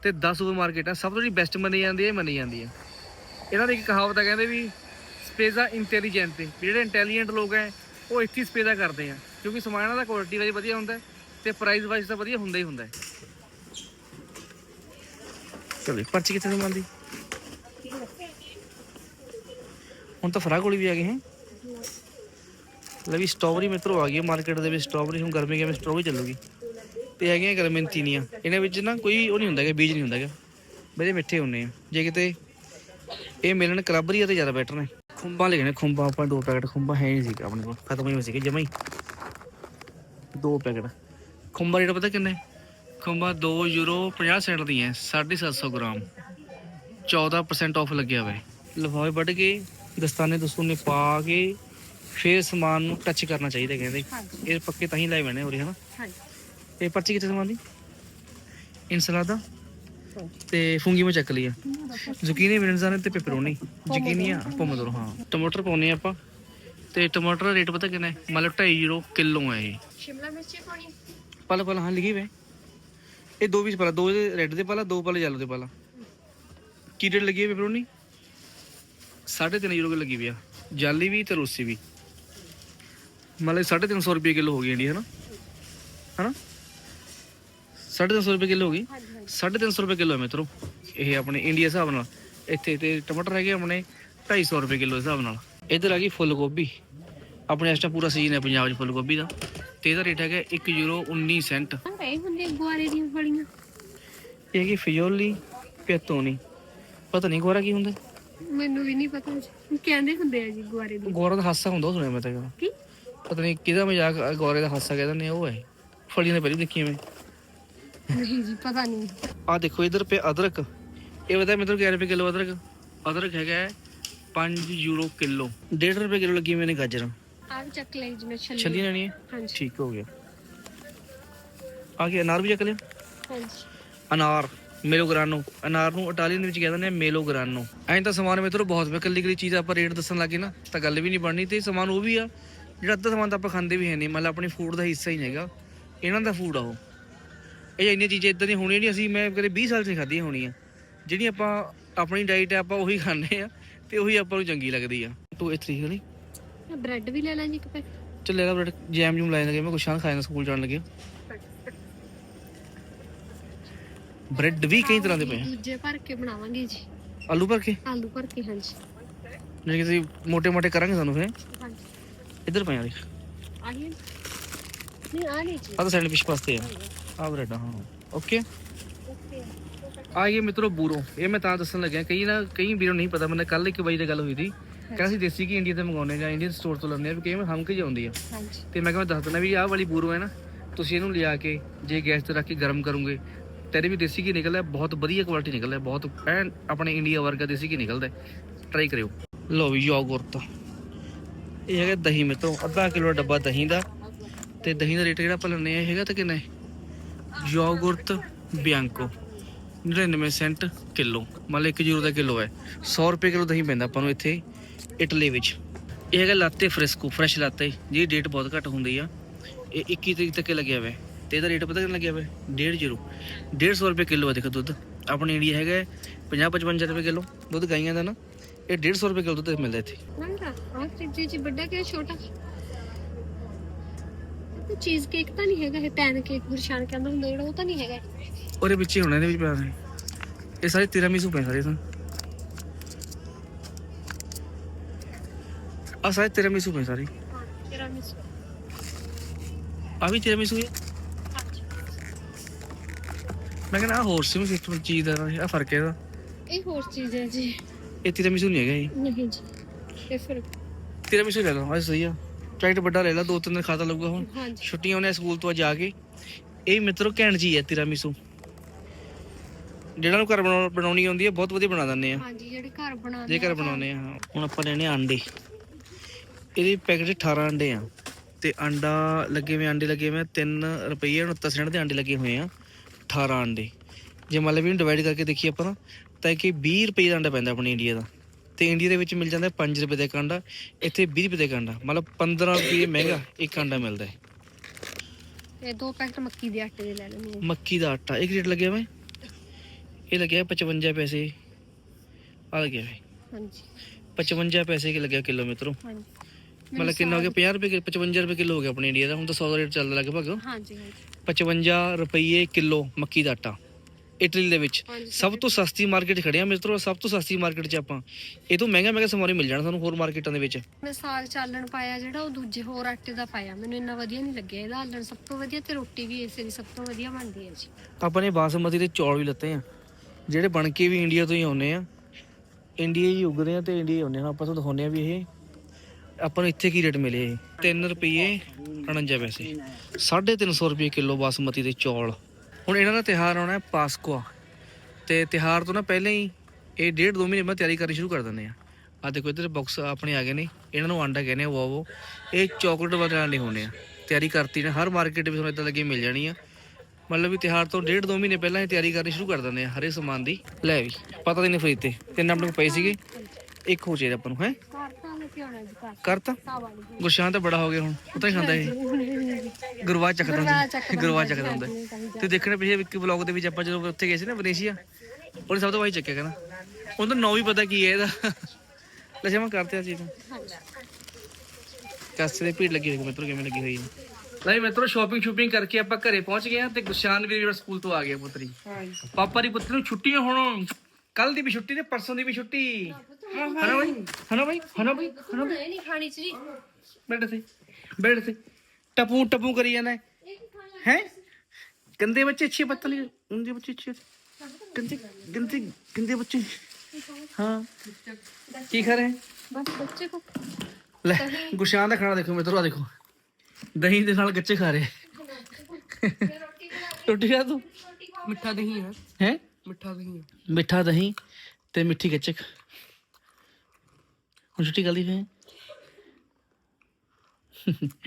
A: ਤੇ 10 ਸੁਪਰਮਾਰਕਟ ਆ ਸਭ ਤੋਂ ਜਿਹੜੀ ਬੈਸਟ ਮੰਨੀ ਜਾਂਦੀ ਹੈ ਮੰਨੀ ਜਾਂਦੀ ਹੈ ਇਹਨਾਂ ਦੀ ਇੱਕ ਕਹਾਵਤ ਹੈ ਕਹਿੰਦੇ ਵੀ ਸਪੇਜ਼ਾ ਇੰਟੈਲੀਜੈਂਟ ਜਿਹੜੇ ਇੰਟੈਲੀਜੈਂਟ ਲੋਕ ਹੈ ਉਹ ਇੱਥੇ ਸਪੇਜ਼ਾ ਕਰਦੇ ਆ, ਕਿਉਂਕਿ ਸਮਾਨ ਇਹਨਾਂ ਦਾ ਕੁਆਲਿਟੀ ਵਾਈਜ਼ ਵਧੀਆ ਹੁੰਦਾ ਤੇ ਪ੍ਰਾਈਸ ਵਾਈਜ਼ ਤਾਂ ਵਧੀਆ ਹੁੰਦਾ ਹੀ ਹੁੰਦਾ ਚਲੋ ਪਰਚੀ ਕਿੱਥੇ ਸਮਾਨ ਦੀ ਹੁਣ ਤਾਂ ਫਰਾਕ ਵਾਲੀ ਵੀ ਆ ਗਈ ਹੈ। ਲੈ ਵੀ ਸਟ੍ਰਾਬੇਰੀ ਮਿੱਤਰੋ ਆ ਗਈ ਮਾਰਕੀਟ ਦੇ ਵਿੱਚ ਸਟ੍ਰਾਬੇਰੀ ਹੁਣ ਗਰਮੀ ਕਿਵੇਂ ਸਟ੍ਰਾਬੇਰੀ ਚੱਲੂਗੀ। ਤੇ ਹੈਗੀਆਂ ਗਰਮੈਂਤੀਨੀਆਂ ਇਹਨਾਂ ਵਿੱਚ ਨਾ ਕੋਈ ਉਹ ਨਹੀਂ ਹੁੰਦਾ ਕਿ ਬੀਜ ਨਹੀਂ ਹੁੰਦਾ ਹੈਗਾ। ਬੜੇ ਮਿੱਠੇ ਹੁੰਦੇ ਆ। ਜੇ ਕਿਤੇ ਇਹ ਮਿਲਣ ਕਲੱਬਰੀਆ ਤੇ ਜ਼ਿਆਦਾ ਬੈਟਰ ਨੇ। ਖੁੰਬਾਂ ਲੈਣੇ ਖੁੰਬਾਂ ਆਪਾਂ ਦੋ ਪੈਕਟ ਖੁੰਬਾਂ ਹੈ ਨਹੀਂ ਸੀਗਾ ਆਪਣੇ ਕੋਲ ਖਤਮ ਹੀ ਹੋ ਸੀਗੇ ਜਮਾ ਹੀ। ਦੋ ਪੈਕਟ। ਖੁੰਬਾਂ ਰੇਟ ਪਤਾ ਕਿੰਨੇ? ਖੁੰਬਾਂ 2 ਯੂਰੋ 50 ਸੈਂਟ ਦੀਆਂ 750 ਗ੍ਰਾਮ। 14% ਆਫ ਲੱਗਿਆ ਹੋਇਆ ਹੈ ਵੱਢ ਕੇ ਦਸਤਾਨੇ ਦਸਤੂਨੇ ਪਾ ਕੇ ਫਿਰ ਸਮਾਨ ਨੂੰ ਟੱਚ ਕਰਨਾ ਚਾਹੀਦਾ ਕਹਿੰਦੇ। ਇਹ ਪੱਕੇ ਤਾਂ ਹੀ ਲਾਏ ਬਣੇ ਹੋਰੇ ਹਨਾ?
B: ਹਾਂਜੀ।
A: ਇਹ ਪਰਚੀ ਕਿੱਥੇ ਸਮਾਨ ਦੀ? ਇਨਸਲਾਦਾ? ਤੇ ਫੁੰਗੀ ਮੈਂ ਚੱਕ ਲਈ ਆ। ਜ਼ੁਕੀਨੀ ਵਿੰਜ਼ਾਨੇ ਤੇ ਪੈਪਰੋਨੀ ਜ਼ੁਕੀਨੀ ਆ ਪੋਮੋਦੋਰੋ ਹਾਂ। ਟਮਾਟਰ ਪਾਉਨੇ ਆਪਾਂ ਤੇ ਟਮਾਟਰ ਦਾ ਰੇਟ ਪਤਾ ਕਿੰਨਾ ਹੈ? ਮਤਲਬ 2.5 ਯੂਰੋ ਕਿਲੋ ਹੈ ਇਹ।
B: ਸ਼ਿਮਲਾ ਮਿਰਚ ਪਾਣੀ
A: ਪਲ ਪਲ ਹਾਂ ਲਿਖੀ ਵੇ। ਇਹ ਦੋ ਪੀਸ ਪਲਾ ਦੋ ਰੈੱਡ ਦੇ ਪਲਾ ਦੋ ਪਲ ਯੈਲੋ ਦੇ ਪਲਾ। ਕੀ ਰੇਟ ਲੱਗੀ ਹੈ ਪੈਪਰੋਨੀ 3.5 ਯੂਰੋ ਲੱਗੀ ਵੀ ਆ। ਜਾਲੀ ਵੀ ਤੇ ਰੂਸੀ ਵੀ। ਮਤਲਬ 350 ਰੁਪਏ ਕਿਲੋ ਹੋ ਗਈ ਇੰਡੀ ਹਨਾ? ਹਨਾ? 350 ਰੁਪਏ ਕਿਲੋ ਹੋ ਗਈ। 350 ਰੁਪਏ ਕਿਲੋ ਹੈ ਮਿੱਤਰੋ। ਇਹ ਆਪਣੇ ਇੰਡੀਆ ਹਿਸਾਬ ਨਾਲ। ਇੱਥੇ ਤੇ ਟਮਾਟਰ ਹੈਗੇ ਆਪਣੇ 250 ਰੁਪਏ ਕਿਲੋ ਹਿਸਾਬ ਨਾਲ। ਇੱਧਰ ਆ ਗਈ ਫੁੱਲ ਗੋਭੀ ਆਪਣੇ ਇਸ ਟਾਈਮ ਪੂਰਾ ਸੀਜ਼ਨ ਹੈ ਪੰਜਾਬ 'ਚ ਫੁੱਲ ਗੋਭੀ ਦਾ। ਤੇ ਇਹਦਾ ਰੇਟ ਹੈਗਾ 1 ਯੂਰੋ 19 ਸੈਂਟ
B: ਇਹ ਹੁੰਦੇ ਗੁਆਰੇ ਦੀਆਂ ਫਲੀਆਂ।
A: ਇਹ ਹੈਗੀ ਫਿਜੋਲੀ ਪਿਆਤੋਨੀ। ਪਤਾ ਨਹੀਂ ਗੋਰਾ ਕੀ ਹੁੰਦਾ?
B: ਮੈਨੂੰ ਵੀ ਨਹੀਂ ਪਤਾ ਜੀ। ਕਹਿੰਦੇ ਹੁੰਦੇ ਆ ਜੀ ਗੁਆਰੇ ਦੀ।
A: ਗੋਰਾ ਦਾ ਹਾਸਾ ਹੁੰਦਾ ਉਹ ਸੁਣਿਆ ਮੈਂ ਤਾਂ।
B: ਕੀ?
A: ਪਤਾ ਨਹੀਂ ਕਿਹਦਾ ਮਜ਼ਾਕ ਗੋਰੇ ਦਾ ਹਾਸਾ ਕਹਿੰਦੇ ਨੇ ਉਹ ਹੈ। ਫਲੀਆਂ ਨੇ ਪਹਿਲੀ ਦੇਖੀ ਮੈਂ।
B: ਨਹੀਂ ਜੀ ਪਤਾ ਨਹੀਂ।
A: ਆ ਦੇਖੋ ਇਧਰ ਪੇ ਅਦਰਕ। ਇਹ ਬਤਾ ਮੇਰੇ ਕਿੰਨੇ ਰੁਪਏ ਕਿਲੋ ਅਦਰਕ? ਅਦਰਕ ਹੈਗਾ 5 ਯੂਰੋ ਕਿਲੋ। 1.5 ਰੁਪਏ ਕਿਲੋ ਲੱਗੀ ਮੈਨੇ ਗਾਜਰ।
B: ਆ ਵੀ ਚੱਕ ਲਈ ਜੀ ਮੈਂ ਛੱਲੀ।
A: ਛੱਲੀ ਲੈਣੀ ਹੈ?
B: ਹਾਂਜੀ।
A: ਠੀਕ ਹੋ ਗਿਆ। ਆ ਗਿਆ ਅਨਾਰ ਵੀ ਚੱਕ ਲਿਆ?
B: ਹਾਂਜੀ।
A: ਅਨਾਰ ਮੇਲੋਗ੍ਰਾਨੋ ਅਨਾਰ ਨੂੰ ਇਟਾਲੀਅਨ ਵਿੱਚ ਕਹਿੰਦੇ ਨੇ ਮੇਲੋਗ੍ਰਾਨੋ ਐਂ ਤਾਂ ਸਮਾਨ ਮਿੱਤਰੋ ਬਹੁਤ ਵੇ ਕੱਲੀ ਕੱਲੀ ਚੀਜ਼ ਆਪਾਂ ਰੇਟ ਦੱਸਣ ਲੱਗੇ ਨਾ ਤਾਂ ਗੱਲ ਵੀ ਨਹੀਂ ਬਣਨੀ। ਤੇ ਸਮਾਨ ਉਹ ਵੀ ਆ ਜਿਹੜਾ ਅੱਧਾ ਸਮਾਨ ਤਾਂ ਆਪਾਂ ਖਾਂਦੇ ਵੀ ਹੈ ਨਹੀਂ। ਮਤਲਬ ਆਪਣੀ ਫੂਡ ਦਾ ਹਿੱਸਾ ਹੀ ਨਹੀਂ ਹੈਗਾ। ਇਹਨਾਂ ਦਾ ਫੂਡ ਆ ਉਹ। ਇਹ ਇੰਨੀਆਂ ਚੀਜ਼ਾਂ ਇਦਾਂ ਦੀਆਂ ਹੋਣੀਆਂ ਜਿਹੜੀਆਂ ਅਸੀਂ ਮੈਂ ਕਦੇ 20 ਸਾਲ 'ਚ ਨਹੀਂ ਖਾਧੀਆਂ ਹੋਣੀਆਂ। ਜਿਹੜੀ ਆਪਾਂ ਆਪਣੀ ਡਾਈਟ ਹੈ ਆਪਾਂ ਉਹੀ ਖਾਂਦੇ ਆ ਤੇ ਉਹੀ ਆਪਾਂ ਨੂੰ ਚੰਗੀ ਲੱਗਦੀ ਆ। 2 3 ਹਣੀ
B: ਬ੍ਰੈਡ ਵੀ ਲੈ ਲਾਂ ਜੀ ਇੱਕ ਪੈਕ
A: ਬ੍ਰੈਡ ਜੈਮ ਜੂਮ ਲੈ ਲਾਂਗੇ ਮੈਂ ਕੁਛ ਨਾ ਸਕੂਲ ਜਾਣ ਲੱਗਿਆ। ਬ੍ਰੈਡ ਵੀ ਕਈ ਤਰ੍ਹਾਂ ਦੇ ਪਏ
B: ਦੂਜੇ ਭਰ ਕੇ ਬਣਾਵਾਂਗੇ ਜੀ।
A: ਆਲੂ ਭਰ ਕੇ?
B: ਆਲੂ ਭਰ ਕੇ ਹਾਂਜੀ।
A: ਜਿਹੜੇ ਕਿ ਅਸੀਂ ਮੋٹے-ਮੋٹے ਕਰਾਂਗੇ ਸਾਨੂੰ ਫਿਰ।
B: ਹਾਂਜੀ।
A: ਇੱਧਰ ਪਏ ਆ ਦੇਖ।
B: ਆਹੀ ਨਹੀਂ ਆ ਜੀ।
A: ਆ ਤਾਂ ਸੈਂਡਵਿਚ ਵਾਸਤੇ ਆ। ਹਾਂ ਓਕੇ
B: ਓਕੇ
A: ਆ ਇਹ ਮਿੱਤਰੋ ਬੂਰੋ। ਇਹ ਮੈਂ ਤਾਂ ਦੱਸਣ ਲੱਗਿਆ ਕਈ ਨਾ ਕਈ ਵੀਰੋਂ ਨਹੀਂ ਪਤਾ ਮੈਨੂੰ ਕੱਲ ਇੱਕ ਬਾਈ ਦੀ ਗੱਲ ਹੋਈ ਸੀ। ਕਹਿੰਦਾ ਸੀ ਦੇਸੀ ਕੀ ਇੰਡੀਆ ਤੇ ਮੰਗਾਉਨੇ ਜਾਂ ਇੰਡੀਅਨ ਸਟੋਰ ਤੋਂ ਲੈਂਦੇ ਆ ਵੀ ਕਿਵੇਂ ਹਮ ਕੇ ਜਾਂਦੀ ਆ।
B: ਹਾਂਜੀ।
A: ਤੇ ਮੈਂ ਕਿਹਾ ਮੈਂ ਦੱਸ ਦਿੰਦਾ ਵੀ ਆਹ ਵਾਲੀ ਬੂਰੋ ਹੈ ਨਾ ਤੁਸੀਂ ਇਹਨੂੰ ਲਿਆ ਕੇ ਜੇ ਗੈਸ ਤੇ ਰੱਖ ਕੇ ਗਰਮ ਕਰੋਗੇ ਤੇਰੇ ਵੀ ਦੇਸੀ ਕੀ ਨਿਕਲਦਾ ਬਹੁਤ ਵਧੀਆ ਕੁਆਲਿਟੀ ਨਿਕਲਦਾ ਬਹੁਤ ਐਨ ਆਪਣੇ ਇੰਡੀਆ ਵਰਗਾ ਦੇਸੀ ਕੀ ਨਿਕਲਦਾ ਟਰਾਈ ਕਰਿਓ। ਲਓ ਵੀ ਯੋਗੁਰਤ। ਇਹ ਹੈਗਾ ਦਹੀਂ ਮਿੱਤਰੋ ਅੱਧਾ ਕਿਲੋ ਡੱਬਾ ਦਹੀਂ ਦਾ ਤੇ ਦਹੀਂ ਦਾ ਰੇਟ ਜਿਹੜਾ ਆਪਾਂ ਲੈਂਦੇ ਆ ਹੈਗਾ ਤਾਂ ਕਿੰਨਾ ਹੈ? ਯੋਗੁਰਤ ਬਿਆੰਕੋ 99 ਸੈਂਟ ਕਿਲੋ ਮਤਲਬ 1 ਯੂਰੋ ਦਾ ਕਿਲੋ ਹੈ। 100 ਰੁਪਏ ਕਿਲੋ ਦਹੀਂ ਪੈਂਦਾ ਆਪਾਂ ਨੂੰ ਇੱਥੇ, ਇਟਲੀ ਵਿੱਚ। ਇਹ ਹੈਗਾ ਲਾਤੇ ਫ੍ਰੈਸਕੋ, ਫਰੈਸ਼ ਲਾਤੇ, ਜਿਹਦੀ ਡੇਟ ਬਹੁਤ ਘੱਟ ਹੁੰਦੀ ਆ। ਇਹ 21 ਤਰੀਕ ਤੱਕ ਲੱਗਿਆ ਹੋਇਆ। ਤੇ ਇਹਦਾ ਰੇਟ ਪਤਾ ਕਿੰਨਾ ਲੱਗਿਆ ਹੋਇਆ? 1.5 ਜੀਰੋ 150 ਰੁਪਏ ਕਿਲੋ ਹੈ ਦੇਖੋ ਦੁੱਧ। ਆਪਣੇ ਇੰਡੀਆ ਹੈਗਾ 50 55 ਰੁਪਏ ਕਿਲੋ। ਦੁੱਧ ਗਾਈਆਂ ਦਾ ਨਾ, ਇਹ 150 ਰੁਪਏ ਕਿਲੋ ਦੁੱਧ ਮਿਲਦਾ ਇੱਥੇ।
B: ਮੰਗਾ ਆਹ ਚੀਜ਼ ਜੀ ਵੱਡਾ ਕਿ ਛੋਟਾ? ਇਹ ਚੀਜ਼ ਕੇਕ ਤਾਂ ਨਹੀਂ ਹੈਗਾ ਇਹ ਪੈਨ ਕੇਕ ਗੁਰਸ਼ਾਨ ਕਹਿੰਦਾ ਹੁੰਦਾ ਜਿਹੜਾ ਉਹ ਤਾਂ ਨਹੀਂ ਹੈਗਾ।
A: ਉਹਦੇ ਵਿੱਚ ਹੀ ਹੋਣਾ ਇਹਦੇ ਵਿੱਚ ਪਿਆ ਨੇ ਇਹ ਸਾਰੇ ਤਿਰਾਮਿਸੂ ਪਏ ਸਾਰੇ ਤਾਂ। ਆ ਸਾਰੇ ਤਿਰਾਮਿਸੂ ਪਏ ਸਾਰੇ।
B: ਹਾਂ ਤੇਰਾ ਮਿਸ
A: ਆ ਵੀ ਤਿਰਾਮਿਸੂ ਹੈ ਮੈਂ ਕਹਿੰਦਾ ਆ ਹੋਰ ਸਿਮ ਸਿਸਟਮ ਚੀਜ਼ ਦਾ ਆ ਫ਼ਰਕ ਹੈ ਇਹਦਾ।
B: ਇਹ ਹੋਰ ਚੀਜ਼ ਹੈ ਜੀ।
A: ਇਹ ਤਿਰਾਮਿਸੂ ਨਹੀਂ ਹੈਗਾ ਇਹ।
B: ਨਹੀਂ ਜੀ ਇਹ ਫਿਰ
A: ਤਿਰਾਮਿਸੂ ਲੈ ਲਓ ਆ ਸਹੀ ਆ। ਚਾਈਟ ਵੱਡਾ ਲੈ ਲਾ ਦੋ ਤਿੰਨ ਦਿਨ ਖਾਤਾ ਲੱਗੂਗਾ ਹੁਣ।
B: ਹਾਂਜੀ।
A: ਛੁੱਟੀਆਂ ਉਹਨੇ ਸਕੂਲ ਤੋਂ ਅੱਜ ਆ ਕੇ ਇਹ ਮਿੱਤਰੋ ਘੈਂਟ ਜੀ ਹੈ ਤਿਰਾਮਿਸੂ ਜਿਹੜਾ ਨੂੰ ਘਰ ਬਣਾਉ- ਬਣਾਉਣੀ ਆਉਂਦੀ ਹੈ ਬਹੁਤ ਵਧੀਆ ਬਣਾ ਦਿੰਦੇ ਆ।
B: ਹਾਂਜੀ ਜਿਹੜੇ ਘਰ ਬਣਾਉਂਦੇ
A: ਜੇ ਘਰ ਬਣਾਉਨੇ ਆ ਹਾਂ। ਹੁਣ ਆਪਾਂ ਲੈਣੇ ਆ ਅੰਡੇ। ਇਹਦੇ ਪੈਕੇਟ 'ਚ 18 ਅੰਡੇ ਆ। ਤੇ ਅੰਡਾ ਲੱਗੇ ਹੋਏ ਅੰਡੇ ਲੱਗੇ ਹੋਏ 3 ਰੁਪਏ 69 ਸੈਂਟ ਦੇ ਅੰਡੇ ਲੱਗੇ ਹੋਏ ਆ 18 ਅੰਡੇ। ਜੇ ਮੰਨ ਲਓ ਵੀ ਡਿਵਾਈਡ ਕਰਕੇ ਦੇਖੀਏ ਆਪਾਂ ਨਾ ਤਾਂ ਕਿ 20 ਰੁਪਏ ਦਾ ਅੰਡਾ ਪੈਂਦਾ ਆਪਣੇ ਇੰਡੀਆ ਦਾ। ਤੇ ਇੰਡੀਆ ਦੇ ਵਿੱਚ ਮਿਲ ਜਾਂਦਾ 5 ਰੁਪਏ ਦਾ ਇੱਕ ਅੰਡਾ ਇੱਥੇ 20 ਰੁਪਏ ਦਾ ਇੱਕ ਅੰਡਾ ਮਤਲਬ 15 ਰੁਪਏ ਮਹਿੰਗਾ ਇੱਕ ਅੰਡਾ ਮਿਲਦਾ ਹੈ।
B: ਇਹ ਦੋ ਪੈਕਟ ਮੱਕੀ ਦੇ ਆਟੇ ਦੇ ਲੈ ਲੈਣੇ।
A: ਮੱਕੀ ਦਾ ਆਟਾ ਇੱਕ ਰੇਟ ਲੱਗਿਆ ਮੈਂ ਇਹ ਲੱਗਿਆ 55 ਪੈਸੇ। ਆ ਲੱਗਿਆ ਹੈ
B: ਹਾਂਜੀ।
A: 55 ਪੈਸੇ ਕਿ ਲੱਗਿਆ ਕਿਲੋ ਮਿੱਤਰੋ?
B: ਹਾਂਜੀ।
A: ਮਤਲਬ ਕਿੰਨਾ ਹੋ ਗਿਆ? 50 ਰੁਪਏ ਕਿ- 55 ਰੁਪਏ ਕਿਲੋ ਹੋ ਗਿਆ ਆਪਣੇ ਇੰਡੀਆ ਦਾ। ਹੁਣ ਤਾਂ 100 ਦਾ ਰੇਟ ਚੱਲਦਾ ਲਗਭਗ।
B: ਹਾਂਜੀ ਹਾਂਜੀ।
A: 55 ਰੁਪਏ ਕਿਲੋ ਮੱਕੀ ਦਾ ਆਟਾ। ਇਟਲੀ ਦੇ ਵਿੱਚ।
B: ਹਾਂਜੀ
A: ਸਭ ਤੋਂ ਸਸਤੀ ਮਾਰਕੀਟ ਖੜੇ ਆ ਮਿੱਤਰੋ ਸਭ ਤੋਂ ਸਸਤੀ ਮਾਰਕੀਟ 'ਚ ਆਪਾਂ। ਇਹ ਤੋਂ ਮਹਿੰਗਾ ਮਹਿੰਗਾ ਸਮਾਨ ਹੀ ਮਿਲ ਜਾਣਾ ਸਾਨੂੰ ਹੋਰ ਮਾਰਕੀਟਾਂ ਦੇ ਵਿੱਚ।
B: ਮੈਂ ਸਾਗ ਚਾਲਣ ਪਾਇਆ ਜਿਹੜਾ ਉਹ ਦੂਜੇ ਹੋਰ ਆਟੇ ਦਾ ਪਾਇਆ। ਮੈਨੂੰ ਇੰਨਾ ਵਧੀਆ ਨਹੀਂ ਲੱਗਿਆ। ਇਹਦਾ ਹਾਲਣ ਸਭ ਤੋਂ ਵਧੀਆ ਤੇ ਰੋਟੀ ਵੀ ਇਸੇ ਦੀ ਸਭ ਤੋਂ ਵਧੀਆ ਬਣਦੀ ਹੈ ਜੀ।
A: ਆਪਾਂ ਨੇ ਬਾਸਮਤੀ ਦੇ ਚੌਲ ਵੀ ਲੱਤੇ ਆ ਜਿਹੜੇ ਬਣ ਕੇ ਵੀ ਇੰਡੀਆ ਤੋਂ ਹੀ ਆਉਨੇ ਆ। ਇੰਡੀਆ ਹੀ ਉਗਦੇ ਆ ਤੇ ਇੰਡੀਆ ਹੀ ਆਉਨੇ ਆ। ਆਪਾਂ ਤੁਹਾਨੂੰ ਦਿਖਾਉਂਦੇ ਆ ਵੀ ਇਹ ਆਪਾਂ ਨੂੰ ਇੱਥੇ ਕੀ ਰੇਟ ਮਿਲੇ? ਇਹ 3 ਰੁਪਏ 49 ਪੈਸੇ 350 ਰੁਪਏ ਕਿਲੋ ਬਾਸਮਤੀ ਦੇ ਚੌਲ। ਹੁਣ ਇਹਨਾਂ ਦਾ ਤਿਹਾਰ ਆਉਣਾ ਹੈ ਪਾਸਕਵਾ ਤੇ ਤਿਹਾਰ ਤੋਂ ਨਾ ਪਹਿਲਾਂ ਹੀ ਇਹ ਡੇਢ ਦੋ ਮਹੀਨੇ ਬਾਅਦ ਤਿਆਰੀ ਕਰਨੀ ਸ਼ੁਰੂ ਕਰ ਦਿੰਦੇ ਆ। ਆ ਦੇਖੋ ਇੱਧਰ ਬਾਕਸ ਆਪਣੇ ਆ ਗਏ ਨੇ, ਇਹਨਾਂ ਨੂੰ ਆਂਡਾ ਕਹਿੰਦੇ ਆ ਵਾਵੋ ਇਹ ਚਾਕਲੇਟ ਵਗੈਰਾ ਨਹੀਂ ਹੋਣੇ ਆ। ਤਿਆਰੀ ਕਰਤੀ ਨੇ, ਹਰ ਮਾਰਕੀਟ ਵਿੱਚ ਤੁਹਾਨੂੰ ਇਦਾਂ ਲੱਗੇ ਮਿਲ ਜਾਣੀ ਆ। ਮਤਲਬ ਵੀ ਤਿਹਾਰ ਤੋਂ ਡੇਢ ਦੋ ਮਹੀਨੇ ਪਹਿਲਾਂ ਹੀ ਤਿਆਰੀ ਕਰਨੀ ਸ਼ੁਰੂ ਕਰ ਦਿੰਦੇ ਆ, ਹਰੇ ਸਮਾਨ ਦੀ। ਲੈ ਵੀ, ਪਤਾ ਨਹੀਂ ਫਰੀਦ ਤੇ, ਤਿੰਨ ਆਪਣੇ ਕੋਲ ਪਏ ਸੀਗੇ। ਇੱਕ ਹੋ ਚਾਹੀਦਾ ਆਪਾਂ ਨੂੰ, ਹੈ।
B: ਘਰ ਤਾਂ ਲੈ ਕੇ ਆਉਣਾ ਜੀ ਘਰ।
A: ਕਰਤਾ?
B: ਤਾਂ
A: ਗੁਰਸ਼ਾਨ ਤਾਂ ਬੜਾ ਹੋ ਗਿਆ ਹੁਣ। ਪਤਾ ਹੀ ਖਾਂਦਾ ਇਹ। ਗੁਰਵਾ ਚੱਕਦਾ ਹੁੰਦਾ ਗੁਰਵਾ ਚੱਕਦਾ ਹੁੰਦਾ ਤੇ ਦੇਖਣੇ ਪਿਛੇ ਵਿੱਕੀ ਬਲੌਗ ਦੇ ਵਿੱਚ ਆਪਾਂ ਜਦੋਂ ਉੱਥੇ ਗਏ ਸੀ ਨਾ ਵਨੇਸ਼ੀਆ ਉਹਨੇ ਸਭ ਤੋਂ ਵਾਈ ਚੱਕਿਆ ਕਹਿੰਦਾ। ਉਹਨੂੰ ਤਾਂ ਨਾਂ ਵੀ ਪਤਾ ਕੀ ਹੈ ਇਹਦਾ। ਲੈ ਮੈਂ ਕਰਤੇ ਆ ਚੀਜ਼ ਕਾਸੇ ਦੇ ਭੀੜ ਲੱਗੀ ਹੋਈ ਮਿੱਤਰੋ ਕਿਵੇਂ ਲੱਗੀ ਹੋਈ ਹੈ। ਨਹੀਂ ਮਿੱਤਰੋ ਸ਼ਾਪਿੰਗ ਸ਼ੂਪਿੰਗ ਕਰਕੇ ਆਪਾਂ ਘਰੇ ਪਹੁੰਚ ਗਏ ਆ ਤੇ ਗੁਰਸ਼ਾਨ ਵੀ ਜਿਹੜਾ ਸਕੂਲ ਤੋਂ ਆ ਗਿਆ ਪੁੱਤਰੀ। ਪਾਪਾ ਦੀ ਪੁੱਤਰੀ ਨੂੰ ਛੁੱਟੀਆਂ ਹੁਣ। ਕੱਲ ਦੀ ਵੀ ਛੁੱਟੀ ਤੇ ਪਰਸੋਂ ਦੀ ਵੀ ਛੁੱਟੀ। ਹਨਾ ਬਾਈ? ਹਨਾ ਬਾਈ? ਹਨਾ ਬਾਈ? ਹਨਾ ਬਾਈ?
B: ਇਹ ਨਹੀਂ ਖਾਣੀ ਚ ਜੀ
A: ਬੈਠ ਤੇ ਬੈਠ ਤੇ ਟਪੂ ਟਪੂ ਕਰੀ ਜਾਂਦਾ। ਹੈ? ਗੰਦੇ ਬੱਚੇ ਅੱਛੇ ਪੱਤਲ ਗੰਦੇ ਬੱਚੇ ਅੱਛੇ। ਗੰਦੇ ਗੰਦੇ ਗੰਦੇ ਬੱਚੇ। ਹਾਂ। ਕੀ ਖਾ ਰਹੇ? ਹੈ?
B: ਬਸ ਬੱਚੇ ਕੋ
A: ਲੈ ਗੁਸ਼ਾਨ ਦਾ ਖਾਣਾ ਦੇਖੋ ਮਿੱਤਰੋ ਆ ਦੇਖੋ। ਦਹੀਂ ਦੇ ਨਾਲ ਗੱਚੇ ਖਾ ਰਹੇ। ਰੋਟੀ ਖਾ ਤੂੰ?
C: ਮਿੱਠਾ ਦਹੀਂ ਹੈ
A: ਹੈ?
C: ਮਿੱਠਾ ਦਹੀਂ ਹੈ
A: ਮਿੱਠਾ ਦਹੀਂ ਤੇ ਮਿੱਠੀ ਗੱਚਕ ਹੁਣ ਛੁੱਟੀ ਕਰਦੀ ਫੇ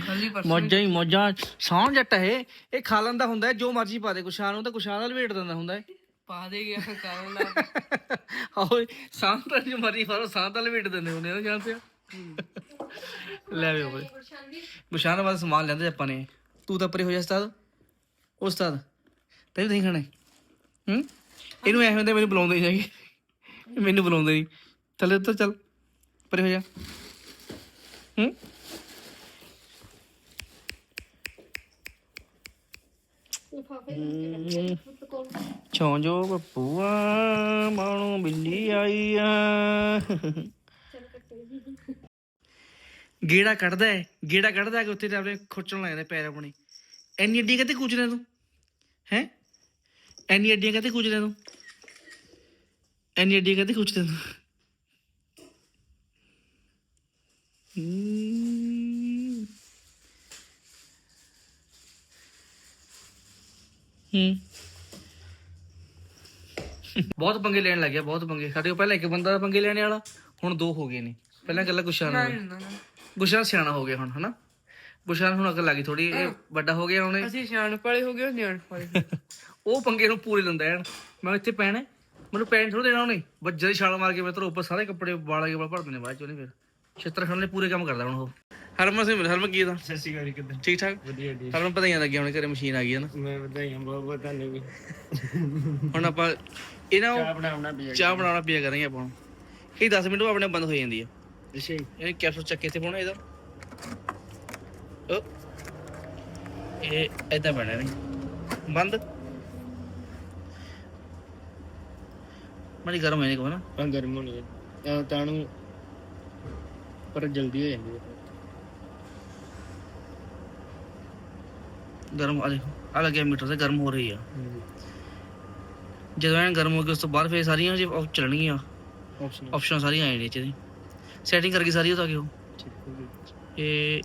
C: ਖਾਲੀ ਪਰ
A: ਮੌਜਾਂ ਹੀ ਮੌਜਾਂ। ਸੌਂ ਜੱਟ ਹੈ ਇਹ। ਖਾ ਲੈਂਦਾ ਹੁੰਦਾ ਹੈ, ਜੋ ਮਰਜ਼ੀ ਪਾ ਦੇ ਗੁਸ਼ਾਨ ਨੂੰ ਤਾਂ ਗੁਸ਼ਾਨ ਨਾਲ ਲਵੇਟ ਦਿੰਦਾ ਹੁੰਦਾ ਹੈ।
C: ਪਾ ਦੇ ਗਿਆ ਕਾਰਨ ਲਾ
A: ਆਹੋ ਸਾਂ ਤਾਂ ਜੋ ਮਰਜ਼ੀ ਫਾਰੋ ਸਾਂ ਤਾਂ ਲਵੇਟ ਦਿੰਦੇ ਹੁੰਦੇ ਆ ਨਾ ਜਾਣਦੇ ਆ। ਲੈ ਵੇ ਓਏ ਗੁਸ਼ਾਨ ਵਾਲਾ ਸਮਾਨ ਲੈਂਦੇ ਆਪਾਂ ਨੇ। ਤੂੰ ਤਾਂ ਪਰੇ ਹੋ ਜਾ ਉਸਤਾਦ। ਉਸਤਾਦ ਤੈਨੂੰ ਨਹੀਂ ਖਾਣਾ ਹੈ? ਹੂੰ? ਇਹਨੂੰ ਐਵੇਂ ਹੁੰਦੇ ਮੈਨੂੰ ਬੁਲਾਉਂਦੇ ਨਹੀਂ ਹੈਗੇ। ਮੈਨੂੰ ਬੁਲਾਉਂਦੇ ਨਹੀਂ। ਚੱਲ ਇੱਧਰ ਚੱਲ। ਪਰੇ ਹੋ ਜਾ। ਹੂੰ? ਛੋਂ ਜੋ ਬੱਪੂਆ ਮਾਣੋ ਬਿੱਲੀ ਆਈ ਆ। ਗੇੜਾ ਕੱਢਦਾ ਹੈ ਗੇੜਾ ਕੱਢਦਾ ਕਿ ਉੱਥੇ ਤੇ ਆਪਣੇ ਖੁਰਚਣ ਲੱਗ ਜਾਂਦੇ ਪੈਰ ਆਪਣੇ। ਐਨੀ ਅੱਡੀਆਂ ਕਦੇ ਕੁਚਲੇ ਤੂੰ? ਹੈ? ਐਨੀ ਅੱਡੀਆਂ ਕਦੇ ਕੁਚਲੇ ਤੂੰ? ਐਨੀ ਅੱਡੀਆਂ ਕਦੇ ਕੁਚਲੇ ਤੂੰ? ਹੂੰ। ਬਹੁਤ ਪੰਗੇ ਲੈਣ ਲੱਗਿਆ ਬਹੁਤ ਪੰਗੇ। ਸਾਡੇ ਕੋਲ ਪਹਿਲਾਂ ਇੱਕ ਬੰਦਾ ਪੰਗੇ ਲੈਣੇ ਵਾਲਾ ਹੁਣ ਦੋ ਹੋ ਗਏ ਨੇ। ਪਹਿਲਾਂ ਗੱਲਾਂ ਗੁਸ਼ਾਨ ਹੋ ਗਈ ਗੁਸ਼ਾਨ ਸਿਆਣਾ ਹੋ ਗਿਆ ਹੁਣ ਹਨਾ? ਗੁਸ਼ਾਨ ਹੁਣ ਅਕਲ ਲੱਗੀ ਥੋੜੀ ਇਹ ਵੱਡਾ ਹੋ ਗਿਆ ਹੁਣ
C: ਅਸੀਂ ਸਿਆਣ ਪਾਲੇ ਹੋ ਗਏ ਨਿਆਣ ਪਾਲੇ *laughs*
A: ਉਹ ਪੰਗੇ ਨੂੰ ਪੂਰੇ ਲੈਂਦਾ ਐਨ। ਮੈਂ ਇੱਥੇ ਪੈਣਾ। ਮੈਨੂੰ ਪੈਣ ਥੋੜਾ ਦੇਣਾ ਉਹਨੇ। ਵੱਜਾ ਦੀ ਛਾਲ ਮਾਰ ਕੇ ਮੈਂ ਤੇਰੇ ਉੱਪਰ ਸਾਰੇ ਕੱਪੜੇ ਵਾਲਾ ਕੇ ਭਰ ਦਿੰਦੇ ਬਾਅਦ ਚ ਉਹਨੇ ਫਿਰ। ਛਿੱਤਰ ਖਾਣ ਲਈ ਪੂਰੇ ਕੰਮ ਕਰਦਾ ਹੁਣ ਉਹ। ਹਰਮਨ ਸਿੰਘ ਹਰਮਨ ਕੀ ਦਾ
C: ਸਤਿ ਸ਼੍ਰੀ ਅਕਾਲ ਕਿਦਾਂ?
A: ਠੀਕ ਠਾਕ?
C: ਵਧੀਆ ਜੀ।
A: ਹਰਮਨ ਪਤਾ ਹੀ ਲੱਗਿਆ ਹੁਣ ਘਰੇ ਮਸ਼ੀਨ ਆ ਗਈ ਹੈ ਨਾ।
C: ਮੈਂ ਵਧਾਈਆਂ ਬਹੁਤ ਬਹੁਤ ਤੁਹਾਨੂੰ ਵੀ
A: ਹੁਣ ਆਪਾਂ ਇਹਨਾਂ
C: ਚਾਹ ਬਣਾਉਣਾ ਪਿਆ
A: ਚਾਹ ਬਣਾਉਣਾ ਪੀਆ ਕਰਾਂਗੇ ਆਪਾਂ। ਇਹ 10 ਮਿੰਟ ਆਪਣੇ ਬੰਦ ਹੋ ਜਾਂਦੀ ਆ।
C: ਅੱਛਾ ਜੀ।
A: ਇਹ ਕੈਪਸੂਲ ਚੱਕੇ ਤੇ ਪਾਉਣਾ ਇਹਦਾ। ਇਹ ਏਦਾਂ ਬਣਾ ਨਹੀਂ। ਬੰਦ। ਮਾੜੀ ਗਰਮ ਹੈ ਨਹੀਂ ਕੋ ਨਾ
C: ਗਰਮ ਹੋਣੀ ਹੈ ਤਾਂ ਨੂੰ ਪਰ ਜਲਦੀ ਹੋ ਜਾਂਦੀ ਹੈ।
A: ਗਰਮ ਆ ਦੇਖੋ ਆ ਲੱਗਿਆ ਮੀਟਰ ਤੇ ਗਰਮ ਹੋ ਰਹੀ ਆ। ਜਦੋਂ ਇਹ ਗਰਮ ਹੋ ਗਈ ਉਸ ਤੋਂ ਬਾਅਦ ਫੇਰ ਸਾਰੀਆਂ ਜੇ ਉਹ ਚੱਲਣਗੀਆਂ।
C: ਆਪਸ਼ਨ
A: ਆਪਸ਼ਨ ਸਾਰੀਆਂ ਆ ਜਾਣੀਆਂ ਚ ਇਹਦੀ ਸੈਟਿੰਗ ਕਰਕੇ ਸਾਰੀ ਉਹ ਤਾਂ ਕਿ ਉਹ
C: ਠੀਕ ਹੋ ਗਈ
A: ਇਹ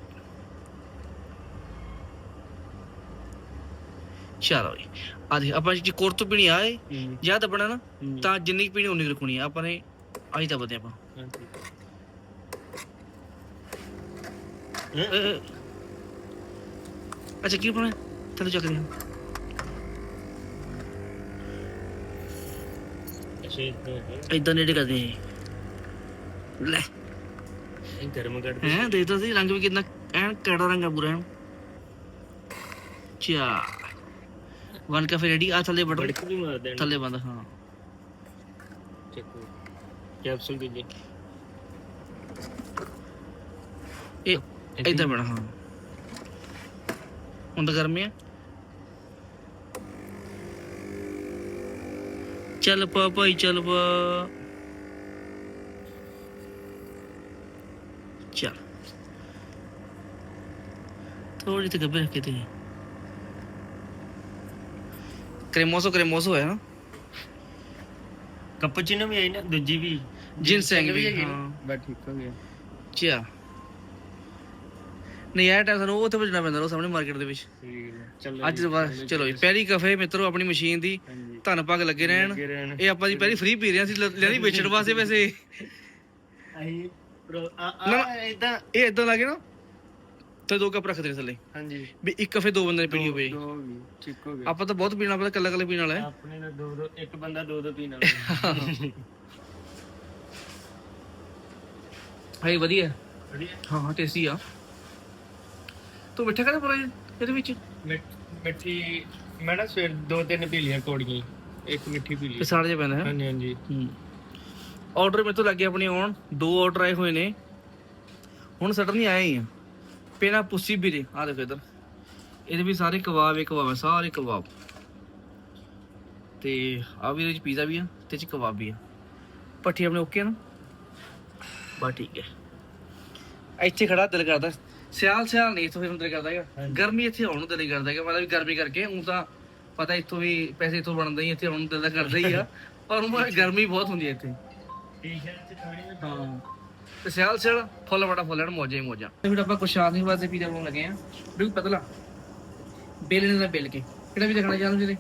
A: ਚਲੋ ਜੀ। ਆ ਦੇਖ ਆਪਾਂ ਜੇ ਕੋਰ ਤੋਂ ਪੀਣੀ ਆਏ ਜਾਂ ਤਾਂ ਬਣਾ ਨਾ। ਤਾਂ ਜਿੰਨੀ ਕੁ ਪੀਣੀ ਉਨੀ ਕੁ ਰੱਖਣੀ ਆ। ਆਪਾਂ ਨੇ ਆਹੀ ਤਾਂ ਬਦੇ ਆਪਾਂ
C: ਹਾਂਜੀ।
A: ਅਹ, ਅੱਛਾ ਕੀ ਬਣਾ ਚਲੋ ਚੱਕ
C: ਹਾਂ, ਹਾਂ।
A: ਇਦਾਂ ਨੇੜੇ ਕਰਦੇ ਲੈ।
C: ਇਹ ਗਰਮ ਕੱਢ
A: ਹੈ ਦੇਖ ਤਾਂ ਸੀ ਰੰਗ ਵੀ ਕਿੰਨਾ ਐਨ ਕੜਾ ਰੰਗ ਆ ਪੂਰਾ ਐਨ। ਚਾ। ਵਨ ਕਾਫੇ ਰੈਡੀ ਆ ਥੱਲੇ ਬਟਨ
C: ਬੜਕ ਵੀ ਮਾਰ ਦੇਣ।
A: ਥੱਲੇ ਬੰਦ ਹਾਂ।
C: ਚੱਕੋ। ਕੈਪਸੂਲ ਦੀ
A: ਇਹ ਇਦਾਂ ਬਣਾ ਹਾਂ। ਹੁਣ ਤਾਂ ਗਰਮੀ ਆ। ਚੱਲ ਪਾ ਭਾਈ ਚੱਲ ਪਾ। ਚੱਲ। ਥੋੜੀ ਤੇ ਗੱਬੇ ਰੱਖੇ ਤੇ ਕ੍ਰੇਮੋਸੋ ਕ੍ਰੇਮੋਸੋ ਹੈ ਨਾ।
C: ਕੈਪੂਚੀਨੋ ਵੀ ਆਈ ਨਾ ਦੂਜੀ ਵੀ।
A: ਜਿਨਸੈਂਗ ਵੀ? ਹਾਂ।
C: ਬਸ ਠੀਕ ਹੋ ਗਿਆ।
A: ਚਾ ਨਹੀਂ ਇਹ ਟਾਈਮ ਸਾਨੂੰ ਉੱਥੇ ਭਜਣਾ ਪੈਂਦਾ ਉਹ ਸਾਹਮਣੇ ਮਾਰਕੀਟ ਦੇ ਵਿੱਚ।
C: ਠੀਕ ਹੈ। ਚਲੋ
A: ਅੱਜ ਬਾਅਦ ਚਲੋ ਜੀ ਪਹਿਲੀ ਕਫੇ ਮਿੱਤਰੋ ਆਪਣੀ ਮਸ਼ੀਨ ਦੀ
C: ਹਾਂਜੀ।
A: ਧੰਨ ਭਾਗ ਲੱਗੇ ਰਹਿਣ
C: ਲੱਗੇ ਰਹਿਣ।
A: ਇਹ ਆਪਾਂ ਦੀ ਪਹਿਲੀ ਫ੍ਰੀ ਪੀ ਰਹੇ ਸੀ ਲੈਣੀ ਵੇਚਣ ਵਾਸਤੇ ਵੈਸੇ।
C: ਆਹੀ ਪ੍ਰੋ ਆ
A: ਨਾ,
C: ਆ ਇਦਾਂ
A: ਇਹ ਇਦਾਂ ਲੱਗੇ ਨਾ ਤੇ ਦੋ ਕੱਪ ਰੱਖਦੇ ਨੇ ਥੱਲੇ।
C: ਹਾਂਜੀ।
A: ਵੀ ਇੱਕ ਕਫੇ ਦੋ ਬੰਦੇ ਨੇ ਪੀਣੀ ਹੋਵੇ।
C: ਦੋ ਵੀ ਠੀਕ ਹੋ ਗਿਆ।
A: ਆਪਾਂ ਤਾਂ ਬਹੁਤ ਪੀਣਾ ਪਤਾ ਕੱਲਾ ਕੱਲਾ ਪੀਣ ਵਾਲਾ ਹੈ।
C: ਆਪਣੇ ਦਾ ਦੋ ਦੋ ਇੱਕ ਬੰਦਾ ਦੋ ਦੋ ਪੀਣ ਵਾਲਾ।
A: ਹਾਈ *laughs* ਵਧੀਆ।
C: ਵਧੀਆ।
A: ਹਾਂ ਹਾਂ ਟੇਸਟੀ ਆ। ਤੂੰ ਮਿੱਠਾ ਕਰੇ ਪੂਰਾ ਇਹਦੇ ਵਿੱਚ?
C: ਮਿੱਠ- ਮਿੱਠੀ ਮੈਂ ਨਾ ਸਵੇਰ ਦੋ ਤਿੰਨ ਪੀ ਲਈਆਂ ਕੋੜੀਆਂ ਇੱਕ ਮਿੱਠੀ ਪੀ ਲਈ।
A: ਸਾੜ ਜਿਹਾ ਪੈਂਦਾ ਹੈ?
C: ਹਾਂਜੀ ਹਾਂਜੀ।
A: ਹੂੰ। ਆਰਡਰ ਮੇਰੇ ਤੋਂ ਲੱਗੇ ਆਪਣੇ ਆਉਣ ਦੋ ਆਰਡਰ ਆਏ ਹੋਏ ਨੇ। ਹੁਣ ਸਟਰ ਨਹੀਂ ਆਏ ਹੀ ਆ। ਪਹਿਲਾਂ ਪੁੱਸੀ ਵੀਰੇ ਆ ਦੇਖੋ ਇਧਰ। ਇਹਦੇ ਵੀ ਸਾਰੇ ਕਬਾਬ ਹੀ ਕਬਾਬ ਹੈ ਸਾਰੇ ਕਬਾਬ। ਤੇ ਆ ਵੀ ਇਹਦੇ ਚ ਪੀਜ਼ਾ ਵੀ ਆ ਤੇ ਇਹ ਚ ਕਬਾਬ ਵੀ ਆ। ਪੱਠੀ ਆਪਣੇ ਓਕੇ ਨਾ? ਬਾ ਠੀਕ ਹੈ। ਇੱਥੇ ਖੜਾ ਦਿਲ ਕਰਦਾ। ਸਿਆਲ ਸਿਆਲ ਨਹੀਂ ਇੱਥੋਂ ਫਿਰ ਦਿਲ ਕਰਦਾ ਹੈਗਾ। ਗਰਮੀ ਇੱਥੇ ਆਉਣ ਨੂੰ ਦਿਲ ਨਹੀਂ ਕਰਦਾ ਹੈਗਾ। ਮਤਲਬ ਵੀ ਗਰਮੀ ਕਰਕੇ ਉਹ ਤਾਂ ਪਤਾ ਇੱਥੋਂ ਵੀ ਪੈਸੇ ਇੱਥੋਂ ਬਣਦੇ ਹੀ ਇੱਥੇ ਆਉਣ ਨੂੰ ਦਿਲ ਤਾਂ ਕਰਦਾ ਹੀ ਆ। *laughs* ਪਰ ਉਹ ਗਰਮੀ ਬਹੁਤ ਹੁੰਦੀ ਹੈ ਇੱਥੇ। ਹਾਂ। ਤੇ ਸਿਆਲ ਸਿਆਲ ਫੁੱਲ ਬੜਾ ਫੁੱਲਣ ਮੌਜਾਂ ਹੀ ਮੌਜਾਂ। ਤੇ ਫਿਰ ਆਪਾਂ ਕੁਛ ਸ਼ਾਂਤੀ ਵਾਸਤੇ ਪੀਜ਼ਾ ਬਣਾਉਣ ਲੱਗੇ ਆ ਬਿਲਕੁਲ ਪਤਲਾ। ਬੇਲਣੇ ਦਾ ਬੇਲ ਕੇ। ਕਿਹੜਾ ਵੀ ਦੇਖਣਾ ਚਾਹੁੰਦੇ ਜਿਹੜੇ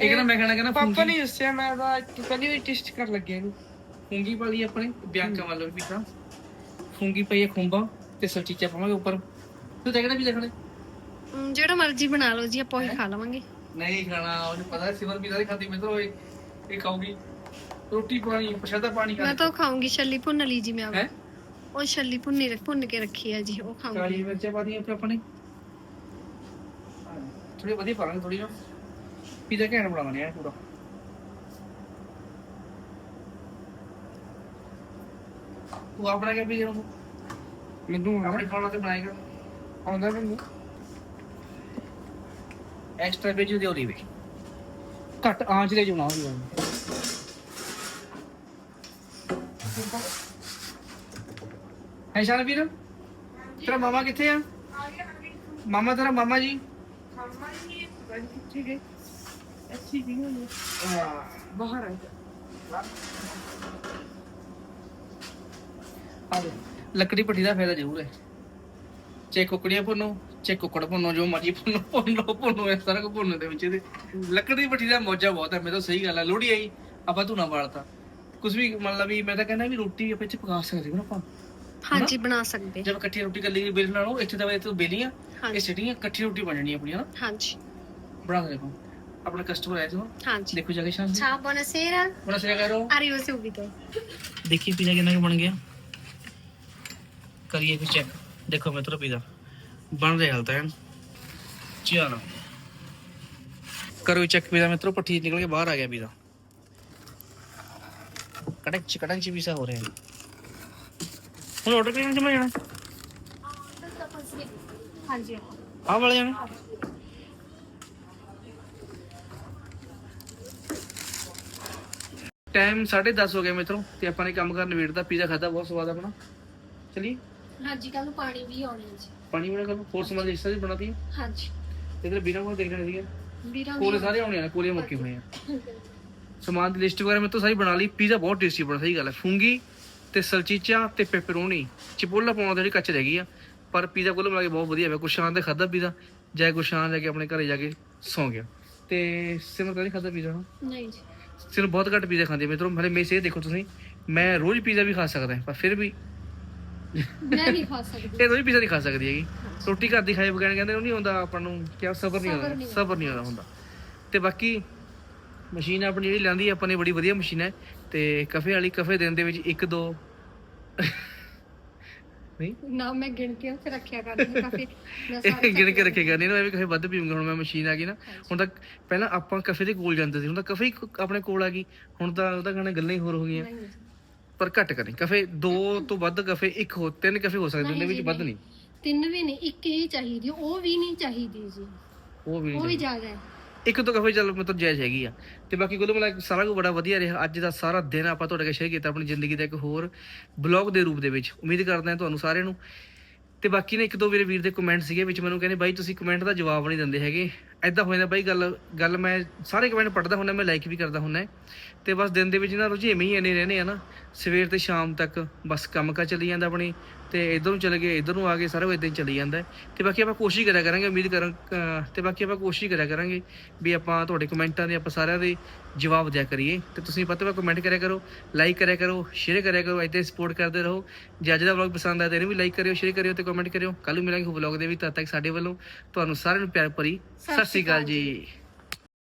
A: ਇਹ ਕਹਿੰਦਾ ਮੈਂ ਕਹਿਣਾ ਕਹਿੰਦਾ
D: ਪਾਪਾ ਨੇ ਦੱਸਿਆ ਮੈਂ ਤਾਂ ਪਹਿਲੀ ਵਾਰ ਟੈਸਟ ਕਰ ਲੱਗਿਆ ਇਹਨੂੰ।
A: ਫੁੰਗੀ ਵਾਲੀ ਆਪਣੇ ਬਿਆੰਕਾ ਵਾਲਾ ਵੀ ਤਾਂ ਫੁੰਗੀ ਪਈ ਹੈ ਖੁੰਬਾ। ਤੇ ਸਲਚੀਚਾ ਪਾਵਾਂਗੇ ਉੱਪਰ। ਤੂੰ ਤਾਂ ਕਿਹੜਾ ਵੀ ਦੇਖਣਾ
B: ਹਮ, ਜਿਹੜਾ ਮਰਜ਼ੀ ਬਣਾ ਲਓ ਜੀ ਆਪਾਂ ਉਹੀ ਖਾ ਲਵਾਂਗੇ।
A: ਨਹੀਂ ਖਾਣਾ ਉਹਨੂੰ ਪਤਾ ਸਿਵਰ ਪੀਜ਼ਾ ਨਹੀਂ ਖਾਂਦੀ ਮੈਂ ਤਾਂ ਇਹ ਇਹ ਖਾਊਗੀ। ਰੋਟੀ ਪਾਣੀ ਪ੍ਰਸ਼ਾਦਾ ਪਾਣੀ
B: ਮੈਂ ਤਾਂ ਉਹ ਖਾਊਂਗੀ ਛੱਲੀ ਭੁੰਨ ਲਈ ਜੀ ਮੈਂ
A: ਹੈ?
B: ਉਹ ਛੱਲੀ ਭੁੰਨੀ ਭੁੰਨ ਕੇ ਰੱਖੀ ਆ ਜੀ ਉਹ ਖਾਊਂਗੀ।
A: ਕਾਲੀ ਮਿਰਚਾਂ ਪਾ ਦੀਆਂ ਆਪਣੇ ਥੋੜੀ ਵਧੀਆ ਪਾ ਲਾਂਗੇ ਥੋੜੀ ਨਾ। ਪੀਜ਼ਾ ਘੈਂਟ ਬਣਾਵਾਂਗੇ ਐ ਪੂਰਾ। ਤੂੰ ਆਪਣਾ ਕਿਆ ਪੀਜ਼ਾ ਨੂੰ।
D: ਮੈਨੂੰ
A: ਆਪਣੇ ਖਾਣਾ ਤੇ ਬਣਾਏਗਾ।
D: ਆਉਂਦਾ ਮੈਨੂੰ।
A: ਐਕਸਟਰਾ ਵੇਜ ਦੇ ਹੋਲੀ ਵੇ। ਘੱਟ ਆਂਚ ਦੇ ਜੁਣਾ ਹੋਈ ਹੈ ਸ਼ਾਨ ਵੀਰ ਤੇਰਾ ਮਾਮਾ ਕਿੱਥੇ ਆ? ਮਾਮਾ ਤੇਰਾ ਮਾਮਾ ਜੀ?
D: ਠੀਕ ਹੈ ਅੱਛੀ ਵੀ ਹੋਣੀ ਬਾਹਰ ਆ।
A: ਆ ਦੇ ਲੱਕੜੀ ਪੱਟੀ ਦਾ ਫਾਇਦਾ ਜ਼ਰੂਰ ਹੈ ਚੇ ਕੁਕੜੀਆਂ ਭੁੰਨੋ ਚੇ ਕੁਕੜ ਭੁੰਨੋ ਜੋ ਮਰਜ਼ੀ ਭੁੰਨੋ ਭੁੰਨੋ ਭੁੰਨੋ ਇਹ ਸਾਰਾ ਕੁ ਭੁੰਨਣ ਦੇ ਵਿੱਚ ਇਹਦੇ ਲੱਕੜੀ ਪੱਟੀ ਦਾ ਮੌਜਾ ਬਹੁਤ ਹੈ ਮੈਂ ਤਾਂ ਸਹੀ ਗੱਲ ਹੈ ਲੋੜੀ ਆਈ ਆਪਾਂ ਧੂਣਾ ਬਾਲਤਾ ਕੁਝ ਵੀ ਮਤਲਬ ਵੀ ਮੈਂ ਤਾਂ ਕਹਿੰਦਾ ਵੀ ਰੋਟੀ ਆਪਾਂ ਇੱਥੇ ਪਕਾ ਸਕਦੇ ਹਾਂ ਨਾ ਆਪਾਂ
B: ਹਾਂਜੀ ਬਣਾ ਸਕਦੇ
A: ਜਦ ਇਕੱਠੀ ਰੋਟੀ ਕਰ ਲਈ ਬੇਲ ਨਾਲੋਂ ਇੱਥੇ ਤਾਂ ਇੱਥੇ ਬੇਲੀਆਂ ਇਹ ਸਿਟੀਆਂ ਇਕੱਠੀ ਰੋਟੀ ਬਣਨੀ ਆਪਣੀ ਹਨਾ
B: ਹਾਂਜੀ
A: ਬਣਾ ਦੇਖੋ ਆਪਣਾ ਕਸਟਮਰ ਆਇਆ ਤੋਂ
B: ਹਾਂਜੀ
A: ਦੇਖੋ ਜਾ ਕੇ ਸ਼ਾਮ
B: ciao buonasera
A: ਬਣਾ ਸਿਆ ਕਰੋ
B: arrivo subito
A: ਦੇਖੀ ਪੀਜ਼ਾ ਕਿੰਨਾ ਕੁ ਬਣ ਗਿਆ ਕਰੀਏ ਕੁ ਚੈੱਕ ਦੇਖੋ ਮਿੱਤਰੋ ਪੀਜ਼ਾ ਬਣ ਰਿਹਾ ਹਾਲ ਤਾਂ ਐਨ। ਚਲੋ ਕਰੋ ਚੈੱਕ ਪੀਜ਼ਾ ਮਿੱਤਰੋ ਪੱਠੀ ਨਿਕਲ ਕੇ ਬਾਹਰ ਆ ਗਿਆ ਪੀਜ਼ਾ ਕੜਕ ਕੜਕ ਚ ਪੀਜ਼ਾ ਹੋ ਰਿਹਾ ਹੈ ਹੁਣ ਆਰਡਰ ਕਿਹਨਾਂ ਜਮਾ ਜਾਣਾ
B: ਹਾਂਜੀ
A: ਆਹ ਵਾਲੇ ਜਾਣੇ ਟਾਈਮ 10:30 ਹੋ ਗਿਆ ਮਿੱਤਰੋ ਤੇ ਆਪਾਂ ਨੇ ਕੰਮ ਕਰਨ ਵੇਟ ਦਾ ਪੀਜ਼ਾ ਖਾਦਾ ਬਹੁਤ ਸਵਾਦ ਆਪਣਾ ਚਲੀ
B: ਹਾਂਜੀ ਕੱਲ ਨੂੰ ਪਾਣੀ ਵੀ ਆਉਣਾ ਜੀ।
A: ਪਾਣੀ ਬਣਾ ਕਰ ਫੋਰਸ ਸਮਾਨ ਇਸ ਤਰ੍ਹਾਂ ਬਣਾਤੀ?
B: ਹਾਂਜੀ।
A: ਇਧਰ ਬਿਨਾ ਕੋਲ ਦੇਖਣਾ ਸੀਗਾ।
B: ਵੀਰਾਂ
A: ਕੋਲੇ ਸਾਰੇ ਆਉਣੇ ਆ ਕੋਲੇ ਮੁੱਕੇ ਹੋਏ ਆ। ਸਮਾਨ ਦੀ ਲਿਸਟ ਵਗੈਰਾ ਮੈਂ ਤਾਂ ਸਾਰੀ ਬਣਾ ਲਈ। ਪੀਜ਼ਾ ਬਹੁਤ ਟੇਸਟੀ ਬਣਾ ਸਹੀ ਗੱਲ ਹੈ। ਫੂੰਗੀ ਤੇ ਸਲਚੀਚਾ ਤੇ ਪੈਪਰੋਨੀ ਚਿਪੋਲਾ ਪਾਉਣਾ ਜਿਹੜੀ ਕੱਚ ਰਹਿ ਗਈ ਆ। ਪਰ ਪੀਜ਼ਾ ਕੋਲ ਮਿਲਾ ਕੇ ਬਹੁਤ ਵਧੀਆ ਹੋਇਆ। ਕੁਸ਼ਾਨ ਦੇ ਖਾਦਾ ਪੀਜ਼ਾ। ਜੈ ਕੁਸ਼ਾਨ ਲੈ ਕੇ ਆਪਣੇ ਘਰੇ ਜਾ ਕੇ ਸੌਂ ਗਿਆ। ਤੇ ਸਿਮਰ ਤਾਂ ਨਹੀਂ ਖਾਦਾ ਪੀਜ਼ਾ
B: ਨਹੀਂ ਜੀ।
A: ਸਿਰਫ ਬਹੁਤ ਘੱਟ ਪੀਜ਼ਾ ਖਾਂਦੀ ਹੈ ਮਿੱਤਰੋ ਹਲੇ ਮੇਰੇ ਸੇ ਦੇਖੋ ਤੁਸੀਂ। ਮੈਂ ਰੋਜ਼ ਪੀਜ਼ਾ ਵੀ ਖਾ ਸਕਦਾ ਪਰ ਫਿਰ ਵੀ
B: ਮੈਂ ਨਹੀਂ ਖਾ ਸਕਦੀ।
A: ਇਹ ਰੋਜ਼ ਪੀਜ਼ਾ ਨਹੀਂ ਖਾ ਸਕਦੀ ਹੈਗੀ। ਰੋਟੀ ਘਰ ਦੀ ਖਾਏ ਬਗੈਰ ਕਹਿੰਦੇ ਉਹ ਨਹੀਂ ਹੁੰਦਾ ਆਪਾਂ ਨੂੰ ਕਿਆ ਸਬਰ ਨਹੀਂ
B: ਸਬਰ
A: ਆਉਂਦਾ
B: ਨਹੀਂ
A: ਸਬਰ ਨਹੀਂ ਆਉਂਦਾ ਹੁੰਦਾ। ਤੇ ਬਾਕੀ ਮਸ਼ੀਨ ਆਪਣੀ ਜਿਹੜੀ ਲੈਂਦੀ ਆਪਾਂ ਨੇ ਬੜੀ ਵਧੀਆ ਮਸ਼ੀਨ ਹੈ। ਤੇ ਕਫੇ ਵਾਲੀ ਕਫੇ ਦਿਨ ਦੇ ਵਿੱਚ ਇੱਕ ਦੋ। ਨਹੀਂ?
B: ਨਾ ਮੈਂ ਗਿਣ ਕੇ ਉੱਥੇ ਰੱਖਿਆ ਕਰਦੀ ਕਾਫੀ। ਮੈਂ ਸਾਰੇ
A: ਗਿਣ ਕੇ ਰੱਖੇਗਾ ਨਹੀਂ ਨਾ ਮੈਂ ਵੀ ਕਫੇ ਵੱਧ ਪੀਊਂਗਾ ਹੁਣ ਮੈਂ ਮਸ਼ੀਨ ਆ ਗਈ ਨਾ। ਹੁਣ ਤਾਂ ਪਹਿਲਾਂ ਆਪਾਂ ਕਫੇ ਦੇ ਕੋਲ ਜਾਂਦੇ ਸੀ ਹੁਣ ਤਾਂ ਕਫੇ ਹੀ ਕ- ਆਪਣੇ ਕੋਲ ਆ ਗਈ। ਹੁਣ ਤਾਂ ਉਹਦਾ ਕਹਣਾ ਗੱਲਾਂ ਹੀ ਹੋਰ ਹੋ ਗਈਆਂ।
B: ਨਹੀਂ।
A: ਪਰ ਘੱਟ ਕਰੀ ਕਫੇ ਦੋ ਤੋਂ ਵੱਧ ਕਫੇ ਇੱਕ ਹੋ ਤਿੰਨ ਕਫੇ ਹੋ ਸਕਦੇ ਉਹਦੇ ਵਿੱਚ ਵੱਧ ਨਹੀਂ।
B: ਤਿੰਨ ਵੀ ਨਹੀਂ ਇੱਕ ਹੀ ਚਾਹੀਦੀ ਉਹ ਵੀ ਨਹੀਂ ਚਾਹੀਦੀ ਜੀ।
A: ਉਹ ਵੀ
B: ਉਹ
A: ਨਹੀਂ
B: ਵੀ ਜ਼ਿਆਦਾ ਹੈ।
A: ਇੱਕ ਤੋਂ ਕਫੇ ਚੱਲ ਮਤਲਬ ਜਾਇਜ਼ ਹੈਗੀ ਆ। ਤੇ ਬਾਕੀ ਕੋਲ ਮਿਲਾ ਕੇ ਸਾਰਾ ਕੁਝ ਬੜਾ ਵਧੀਆ ਰਿਹਾ। ਅੱਜ ਦਾ ਸਾਰਾ ਦਿਨ ਆਪਾਂ ਤੁਹਾਡੇ ਨਾਲ ਸ਼ੇਅਰ ਕੀਤਾ ਆਪਣੀ ਜ਼ਿੰਦਗੀ ਦਾ ਇੱਕ ਹੋਰ ਬਲੌਗ ਦੇ ਰੂਪ ਦੇ ਵਿੱਚ। ਉਮੀਦ ਕਰਦੇ ਹਾਂ ਤੁਹਾਨੂੰ ਸਾਰਿਆਂ ਨੂੰ ਤੇ ਬਾਕੀ ਨੇ ਇੱਕ ਦੋ ਮੇਰੇ ਵੀਰ ਦੇ ਕਮੈਂਟ ਸੀਗੇ, ਵਿੱਚ ਮੈਨੂੰ ਕਹਿੰਦੇ, ਬਾਈ, ਤੁਸੀਂ ਕਮੈਂਟ ਦਾ ਜਵਾਬ ਨਹੀਂ ਦਿੰਦੇ ਹੈਗੇ। ਐਦਾਂ ਹੋ ਜਾਂਦਾ ਬਾਈ, ਗੱਲ ਗੱਲ ਮੈਂ ਸਾਰੇ ਕਮੈਂਟ ਪੜ੍ਹਦਾ ਹੁੰਦਾ, ਮੈਂ ਲਾਈਕ ਵੀ ਕਰਦਾ ਹੁੰਦਾ। ਤੇ ਬਸ ਦਿਨ ਦੇ ਵਿੱਚ ਨਾ ਰੁਝੇਵੇਂ ਹੀ ਇੰਨੇ ਰਹਿੰਦੇ ਆ ਨਾ, ਸਵੇਰ ਤੇ ਸ਼ਾਮ ਤੱਕ ਬਸ ਕੰਮ ਕਾ ਚੱਲੀ ਜਾਂਦਾ ਆਪਣੇ। ਤੇ ਇਧਰ ਨੂੰ ਚਲੇ ਗਏ, ਇਧਰ ਨੂੰ ਆ ਗਏ ਸਾਰਾ ਇਦਾਂ ਹੀ ਚੱਲੀ ਜਾਂਦਾ ਹੈ। ਤੇ ਬਾਕੀ ਆਪਾਂ ਕੋਸ਼ਿਸ਼ ਕਰਿਆ ਕਰਾਂਗੇ, ਉਮੀਦ ਕਰਾਂ, ਅਹ, ਤੇ ਬਾਕੀ ਆਪਾਂ ਕੋਸ਼ਿਸ਼ ਕਰਿਆ ਕਰਾਂਗੇ ਵੀ ਆਪਾਂ ਤੁਹਾਡੇ ਕਮੈਂਟਾਂ ਦੇ ਆਪਾਂ ਸਾਰਿਆਂ ਦੇ ਜਵਾਬ ਦਿਆ ਕਰੀਏ। ਤੇ ਤੁਸੀਂ ਪਤਾ ਵਾ ਕਮੈਂਟ ਕਰਿਆ ਕਰੋ, ਲਾਈਕ ਕਰਿਆ ਕਰੋ, ਸ਼ੇਅਰ ਕਰਿਆ ਕਰੋ ਇੱਥੇ ਸਪੋਰਟ ਕਰਦੇ ਰਹੋ। ਜੇ ਅੱਜ ਦਾ ਵਲੌਗ ਪਸੰਦ ਆਇਆ ਤੇ ਇਹਨੂੰ ਵੀ ਲਾਈਕ ਕਰਿਓ, ਸ਼ੇਅਰ ਕਰਿਓ ਤੇ ਕਮੈਂਟ ਕਰਿਓ। ਕੱਲ ਨੂੰ ਮਿਲਾਂਗੇ ਵਲੌਗ ਦੇ ਵਿੱਚ, ਤਦ ਤੱਕ ਸਾਡੇ ਵੱਲੋਂ ਤੁਹਾਨੂੰ ਸਾਰਿਆਂ ਨੂੰ ਪਿਆਰ ਭਰੀ ਸਤਿ ਸ਼੍ਰੀ ਅਕਾਲ ਜੀ।